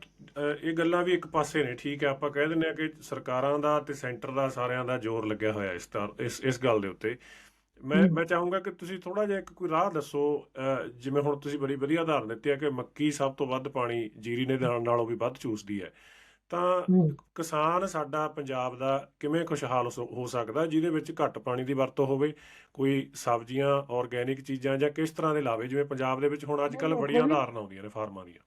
ਇਹ ਗੱਲਾਂ ਵੀ ਇੱਕ ਪਾਸੇ ਨੇ ਠੀਕ ਹੈ ਆਪਾਂ ਕਹਿ ਦਿੰਦੇ ਆ ਕਿ ਸਰਕਾਰਾਂ ਦਾ ਤੇ ਸੈਂਟਰ ਦਾ ਸਾਰਿਆਂ ਦਾ ਜ਼ੋਰ ਲੱਗਿਆ ਹੋਇਆ ਇਸ ਤਰ ਇਸ ਇਸ ਗੱਲ ਦੇ ਉੱਤੇ। ਮੈਂ ਹੂੰ। ਮੈਂ ਚਾਹੂੰਗਾ ਕਿ ਤੁਸੀਂ ਥੋੜਾ ਜਿਹਾ ਇੱਕ ਕੋਈ ਰਾਹ ਦੱਸੋ ਜਿਵੇਂ ਹੁਣ ਤੁਸੀਂ ਬੜੀ ਵਧੀਆ ਉਦਾਹਰਨ ਦਿੱਤੀ ਹੈ ਕਿ ਮੱਕੀ ਸਭ ਤੋਂ ਵੱਧ ਪਾਣੀ ਜੀਰੀ ਨੇ ਨਾਲੋਂ ਵੀ ਵੱਧ ਚੂਸਦੀ ਹੈ। ਤਾਂ। ਕਿਸਾਨ ਸਾਡਾ ਪੰਜਾਬ ਦਾ ਕਿਵੇਂ ਖੁਸ਼ਹਾਲ ਹੋ ਸਕਦਾ ਜਿਹਦੇ ਵਿੱਚ ਘੱਟ ਪਾਣੀ ਦੀ ਵਰਤੋਂ ਹੋਵੇ ਕੋਈ ਸਬਜ਼ੀਆਂ ਆਰਗੈਨਿਕ ਚੀਜ਼ਾਂ ਜਾਂ ਕਿਸ ਤਰ੍ਹਾਂ ਦੇ ਲਾਵੇ ਜਿਵੇਂ ਪੰਜਾਬ ਦੇ ਵਿੱਚ ਹੁਣ ਅੱਜ ਕੱਲ ਬੜੀਆਂ ਉਦਾਹਰਨਾਂ ਆਉਂਦੀਆਂ ਨੇ ਫਾਰਮਾਂ ਦੀਆਂ।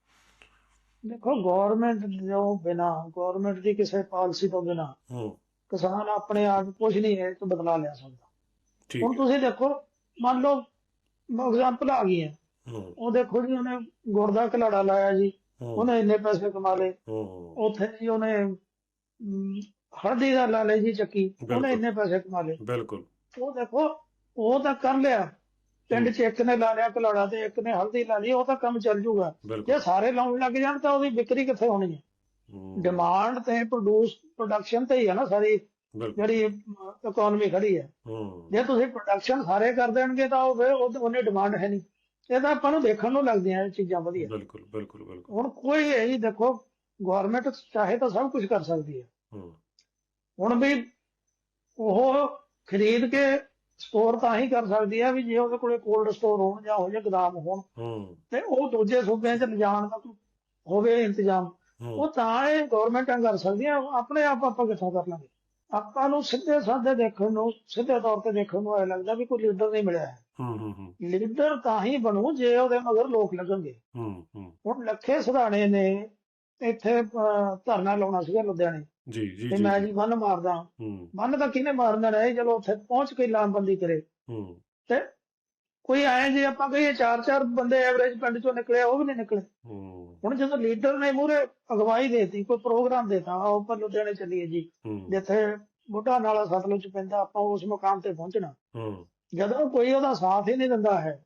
ਦੇਖੋ ਗਵਰਨਮੈਂਟ ਜੋ ਬਿਨਾ ਗਵਰਨਮੈਂਟ ਦੀ ਕਿਸੇ ਪਾਲਿਸੀ ਤੋਂ ਬਿਨਾ ਕਿਸਾਨ ਆਪਣੇ ਆਪ ਕੁਝ ਨਹੀਂ ਹੈ ਤੋਂ ਬਦਲਾ ਲਿਆ ਸਕਦਾ। ਠੀਕ ਹੁਣ ਤੁਸੀਂ ਦੇਖੋ ਮੰਨ ਲਓ ਐਗਜ਼ਾਮਪਲ ਆ ਗਈ ਹੈ ਹੂੰ। ਉਹ ਦੇਖੋ ਜੀ ਉਹਨੇ ਗੁੜ ਦਾ ਘਲਾੜਾ ਲਾਇਆ ਜੀ। ਉਹਨੇ ਇੰਨੇ ਪੈਸੇ ਕਮਾ ਲਏ। ਉੱਥੇ ਜੀ ਉਹਨੇ ਹਲਦੀ ਦਾ ਲਾ ਲਈ ਜੀ ਚੱਕੀ। ਉਹਨੇ ਇੰਨੇ ਪੈਸੇ ਕਮਾ ਲਏ। ਬਿਲਕੁਲ। ਉਹ ਦੇਖੋ ਉਹ ਤਾਂ ਕਰ ਲਿਆ। ਪਿੰਡ 'ਚ ਇੱਕ ਨੇ ਲਾ ਲਿਆ ਘਲਾੜਾ ਤੇ ਇੱਕ ਨੇ ਹਲਦੀ ਲਾ ਲਈ ਉਹ ਤਾਂ ਕੰਮ ਚੱਲ ਜੂਗਾ। ਜੇ ਸਾਰੇ ਲਾਉਣ ਲੱਗ ਜਾਣ ਤਾਂ ਉਹਦੀ ਵਿਕਰੀ ਕਿੱਥੇ ਹੋਣੀ ਹੈ? ਡਿਮਾਂਡ ਤੇ ਪ੍ਰੋਡਿਊਸ ਪ੍ਰੋਡਕਸ਼ਨ ਤੇ ਹੀ ਹੈ ਨਾ ਸਾਰੀ ਜਿਹੜੀ ਇਕਨੋਮੀ ਖੜੀ ਹੈ। ਜੇ ਤੁਸੀਂ ਪ੍ਰੋਡਕਸ਼ਨ ਸਾਰੇ ਕਰ ਦੇਣਗੇ ਤਾਂ ਉਹ ਫਿਰ ਉਹ- ਉਹਨੇ ਡਿਮਾਂਡ ਹੈ ਨਹੀਂ। ਇਹ ਤਾਂ ਆਪਾਂ ਨੂੰ ਦੇਖਣ ਨੂੰ ਲੱਗਦੀਆਂ ਇਹ ਚੀਜ਼ਾਂ ਵਧੀਆ। ਬਿਲਕੁਲ ਬਿਲਕੁਲ ਬਿਲਕੁਲ। ਹੁਣ ਕੋਈ ਇਹ ਹੀ ਦੇਖੋ ਗਵਰਨਮੈਂਟ ਚਾਹੇ ਤਾਂ ਸਭ ਕੁਝ ਕਰ ਸਕਦੀ ਹੈ। ਹੂੰ। ਹੁਣ ਵੀ ਉਹ ਖਰੀਦ ਕੇ ਸਟੋਰ ਤਾਂ ਹੀ ਕਰ ਸਕਦੀ ਹੈ ਵੀ ਜੇ ਉਹਦੇ ਕੋਲੇ ਕੋਲਡ ਸਟੋਰ ਹੋਣ ਜਾਂ ਹੋ ਜੇ ਗੋਦਾਮ ਹੋਣ। ਹੂੰ। ਤੇ ਉਹ ਦੂਜੇ ਸੂਬਿਆਂ 'ਚ ਲਿਜਾਣ ਦਾ ਕੋਈ ਹੋਵੇ ਇੰਤਜ਼ਾਮ। ਉਹ ਤਾਂ ਇਹ ਗਵਰਨਮੈਂਟਾਂ ਕਰ ਸਕਦੀਆਂ ਆਪਣੇ ਆਪ ਆਪਾਂ ਕਿੱਥੋਂ ਕਰ ਲਾਂਗੇ? ਆਪਾਂ ਨੂੰ ਸਿੱਧੇ ਸਾਦੇ ਦੇਖਣ ਨੂੰ ਸਿੱਧੇ ਤੌਰ ਤੇ ਦੇਖਣ ਨੂੰ ਐ ਲੱਗਦਾ ਵੀ ਕੋਈ ਲੀਡਰ ਨਹੀਂ ਮਿਲਿਆ ਹੈ। ਹੂੰ ਹੂੰ ਹੂੰ। ਲੀਡਰ ਤਾਂ ਹੀ ਬਣੂ ਜੇ ਉਹਦੇ ਮਗਰ ਲੋਕ ਲੱਗਣਗੇ। ਹੂੰ ਹੂੰ। ਹੁਣ ਲੱਖੇ ਸਿਧਾਣੇ ਨੇ ਇੱਥੇ ਧਰਨਾ ਲਾਉਣਾ ਸੀਗਾ ਲੁਧਿਆਣੇ। ਜੀ ਜੀ ਤੇ ਮੈਂ ਜੀ। ਬੰਨ ਮਾਰਦਾ। ਬੰਨ ਤਾਂ ਕਿਹਨੇ ਮਾਰਨਾ ਰਹੇ ਚਲੋ ਉੱਥੇ ਪਹੁੰਚ ਕੇ ਲਾਮਬੰਦੀ ਕਰੇ। ਹੂੰ। ਤੇ ਕੋਈ ਆਏ ਜੇ ਆਪਾਂ ਕਹੀਏ ਚਾਰ ਚਾਰ ਬੰਦੇ ਐਵਰੇਜ ਪਿੰਡ ਚੋਂ ਨਿਕਲੇ ਉਹ ਵੀ ਨਹੀਂ ਨਿਕਲੇ। ਹੁਣ ਜਦੋਂ ਲੀਡਰ ਨੇ ਮੂਰੇ ਅਗਵਾਈ ਦੇਤੀ ਕੋਈ ਪ੍ਰੋਗਰਾਮ ਦੇਤਾ ਆਓ ਆਪਾਂ ਲੁਧਿਆਣੇ ਚੱਲੀਏ ਜੀ। ਜਿੱਥੇ ਬੁੱਢਾ ਨਾਲਾ ਸਤਲੁਜ ਪੈਂਦਾ ਆਪਾਂ ਉਸ ਮੁਕਾਮ ਤੇ ਪਹੁੰਚਣਾ। ਹੂੰ। ਜਦੋਂ ਕੋਈ ਉਹਦਾ ਸਾਥ ਹੀ ਨਹੀਂ ਦਿੰਦਾ ਹੈ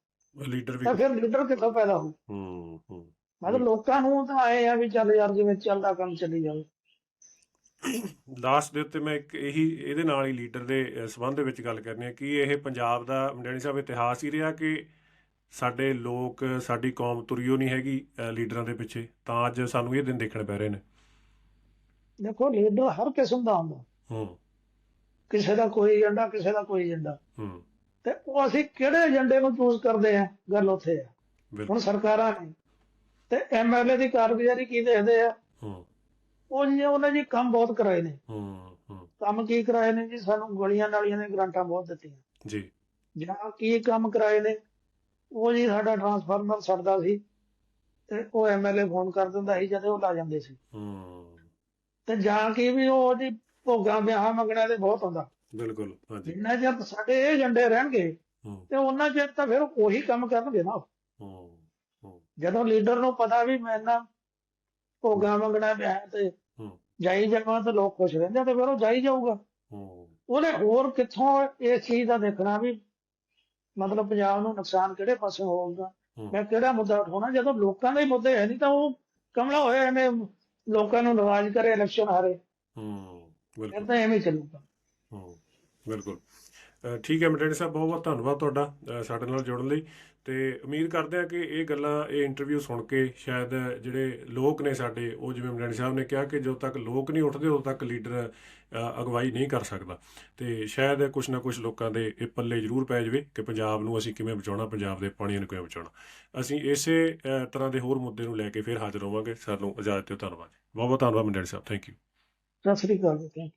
ਲੀਡਰ ਵੀ ਤਾਂ ਫਿਰ ਲੀਡਰ ਕਿੱਥੋਂ ਪੈਦਾ ਹੋਊ? ਹੂੰ ਹੂੰ। ਮਤਲਬ ਲੋਕਾਂ ਨੂੰ ਤਾਂ ਆਏ ਆ ਵੀ ਚੱਲ ਯਾਰ ਜਿਵੇਂ ਚੱਲਦਾ ਕੰਮ ਚੱਲੀ ਜਾਵੇ। ਲਾਸਟ ਦੇ ਉੱਤੇ ਮੈਂ ਇੱਕ ਇਹੀ ਇਹਦੇ ਨਾਲ ਹੀ ਲੀਡਰ ਦੇ ਸੰਬੰਧ ਦੇ ਵਿੱਚ ਗੱਲ ਕਰਨੀ ਹੈ ਕਿ ਇਹ ਪੰਜਾਬ ਦਾ ਮੰਡਣੀ ਸਾਹਿਬ ਇਤਿਹਾਸ ਹੀ ਰਿਹਾ ਕਿ ਸਾਡੇ ਲੋਕ ਸਾਡੀ ਕੌਮ ਤੁਰਿਓ ਨਹੀਂ ਹੈਗੀ ਲੀਡਰਾਂ ਦੇ ਪਿੱਛੇ। ਤਾਂ ਅੱਜ ਸਾਨੂੰ ਇਹ ਦਿਨ ਦੇਖਣੇ ਪੈ ਰਹੇ ਨੇ। ਦੇਖੋ ਲੀਡਰ ਹਰ ਕਿਸਮ ਦਾ ਹੁੰਦਾ। ਹੂੰ। ਕਿਸੇ ਦਾ ਕੋਈ ਏਜੰਡਾ ਕਿਸੇ ਦਾ ਕੋਈ ਏਜੰਡਾ ਹੂੰ। ਤੇ ਉਹ ਅਸੀਂ ਕਿਹੜੇ ਏਜੰਡੇ ਨੂੰ ਚੂਜ਼ ਕਰਦੇ ਆ ਗੱਲ ਉੱਥੇ ਆ? ਹੁਣ ਸਰਕਾਰਾਂ ਨੇ ਤੇ ਐਮਐਲਏ ਦੀ ਕਾਰਗੁਜ਼ਾਰੀ ਕੀ ਦੇਖਦੇ ਆ? ਹੂੰ। ਉਹ ਜੀ ਉਹਨੇ ਜੀ ਕੰਮ ਬਹੁਤ ਕਰਾਏ ਨੇ। ਹੂੰ ਹੂੰ। ਕੰਮ ਕੀ ਕਰਾਏ ਨੇ ਜੀ? ਸਾਨੂੰ ਗਲੀਆਂ ਨਾਲੀਆਂ ਦੇ ਗ੍ਰਾਂਟਾਂ ਬਹੁਤ ਦਿੱਤੀਆਂ। ਜੀ। ਜਾਂ ਕੀ ਕੰਮ ਕਰਾਏ ਨੇ? ਉਹ ਜੀ ਸਾਡਾ ਟਰਾਂਸਫਾਰਮਰ ਸੜਦਾ ਸੀ ਤੇ ਉਹ ਐਮਐਲਏ ਫੋਨ ਕਰ ਦਿੰਦਾ ਸੀ ਜਦੋਂ ਉਹ ਲਾ ਜਾਂਦੇ ਸੀ। ਹੂੰ। ਤੇ ਜਾਂ ਕੀ ਵੀ ਉਹ ਜੀ ਭੋਗਾਂ ਵਿਆਹ ਮੰਗਣਾ ਤੇ ਬਹੁਤ ਹੁੰਦਾ। ਬਿਲਕੁਲ ਹਾਂਜੀ। ਜਿੰਨਾ ਚਿਰ ਸਾਡੇ ਇਹ ਏਜੰਡੇ ਰਹਿਣਗੇ ਤੇ ਉਹਨਾਂ ਚਿਰ ਤਾਂ ਫਿਰ ਉਹੀ ਕੰਮ ਕਰਨਗੇ ਨਾ। ਜਦੋਂ ਲੀਡਰ ਨੂੰ ਪਤਾ ਵੀ ਮੈਂ ਨਾ ਭੋਗਾਂ ਮੰਗਣਾ ਵਿਆਹ ਤੇ ਜਾਈ ਜਾਵਾਂ ਤਾਂ ਲੋਕ ਖੁਸ਼ ਰਹਿੰਦੇ ਤੇ ਫਿਰ ਉਹ ਜਾਈ ਜਾਊਗਾ। ਉਹਨੇ ਹੋਰ ਕਿੱਥੋਂ ਇਸ ਚੀਜ਼ ਦਾ ਦੇਖਣਾ ਵੀ ਮਤਲਬ ਪੰਜਾਬ ਨੂੰ ਨੁਕਸਾਨ ਕਿਹੜੇ ਪਾਸੇ ਹੋਊਗਾ। ਮੈਂ ਕਿਹੜਾ ਮੁੱਦਾ ਉਠਾਉਣਾ? ਜਦੋਂ ਲੋਕਾਂ ਦੇ ਮੁੱਦੇ ਹੈ ਨਹੀਂ ਤਾਂ ਉਹ ਕਮਲਾ ਹੋਇਆ ਐਵੇਂ ਲੋਕਾਂ ਨੂੰ ਨਾਰਾਜ਼ ਕਰੇ ਇਲੈਕਸ਼ਨ ਹਾਰੇ। ਹੂੰ ਬਿਲਕੁਲ। ਤਾਂ ਐਵੇਂ ਚੱਲੂਗਾ। ਹੂੰ। ਬਿਲਕੁਲ। ਠੀਕ ਹੈ ਮਟੇੜੀ ਸਾਹਿਬ, ਬਹੁਤ ਬਹੁਤ ਧੰਨਵਾਦ ਤੁਹਾਡਾ ਸਾਡੇ ਨਾਲ ਜੁੜਨ ਲਈ। ਤੇ ਉਮੀਦ ਕਰਦੇ ਹਾਂ ਕਿ ਇਹ ਗੱਲਾਂ, ਇਹ ਇੰਟਰਵਿਊ ਸੁਣ ਕੇ ਸ਼ਾਇਦ ਜਿਹੜੇ ਲੋਕ ਨੇ ਸਾਡੇ, ਉਹ ਜਿਵੇਂ ਮਟੇੜੀ ਸਾਹਿਬ ਨੇ ਕਿਹਾ ਕਿ ਜਦੋਂ ਤੱਕ ਲੋਕ ਨਹੀਂ ਉੱਠਦੇ, ਉਦੋਂ ਤੱਕ ਲੀਡਰ ਅਗਵਾਈ ਨਹੀਂ ਕਰ ਸਕਦਾ। ਤੇ ਸ਼ਾਇਦ ਕੁਝ ਨਾ ਕੁਝ ਲੋਕਾਂ ਦੇ ਇਹ ਪੱਲੇ ਜ਼ਰੂਰ ਪੈ ਜਾਵੇ ਕਿ ਪੰਜਾਬ ਨੂੰ ਅਸੀਂ ਕਿਵੇਂ ਬਚਾਉਣਾ, ਪੰਜਾਬ ਦੇ ਪਾਣੀਆਂ ਨੂੰ ਕਿਵੇਂ ਬਚਾਉਣਾ। ਅਸੀਂ ਇਸੇ ਤਰ੍ਹਾਂ ਦੇ ਹੋਰ ਮੁੱਦੇ ਨੂੰ ਲੈ ਕੇ ਫਿਰ ਹਾਜ਼ਰ ਹੋਵਾਂਗੇ। ਸਾਨੂੰ ਇਜਾਜ਼ਤ ਦਿਓ, ਧੰਨਵਾਦ ਬਹੁਤ ਬਹੁਤ ਧੰਨਵਾਦ ਮਟੇੜੀ ਸਾਹਿਬ ਥੈਂਕ ਯੂ ਸਤਿ ਸ੍ਰੀ ਅਕਾਲ ਜੀ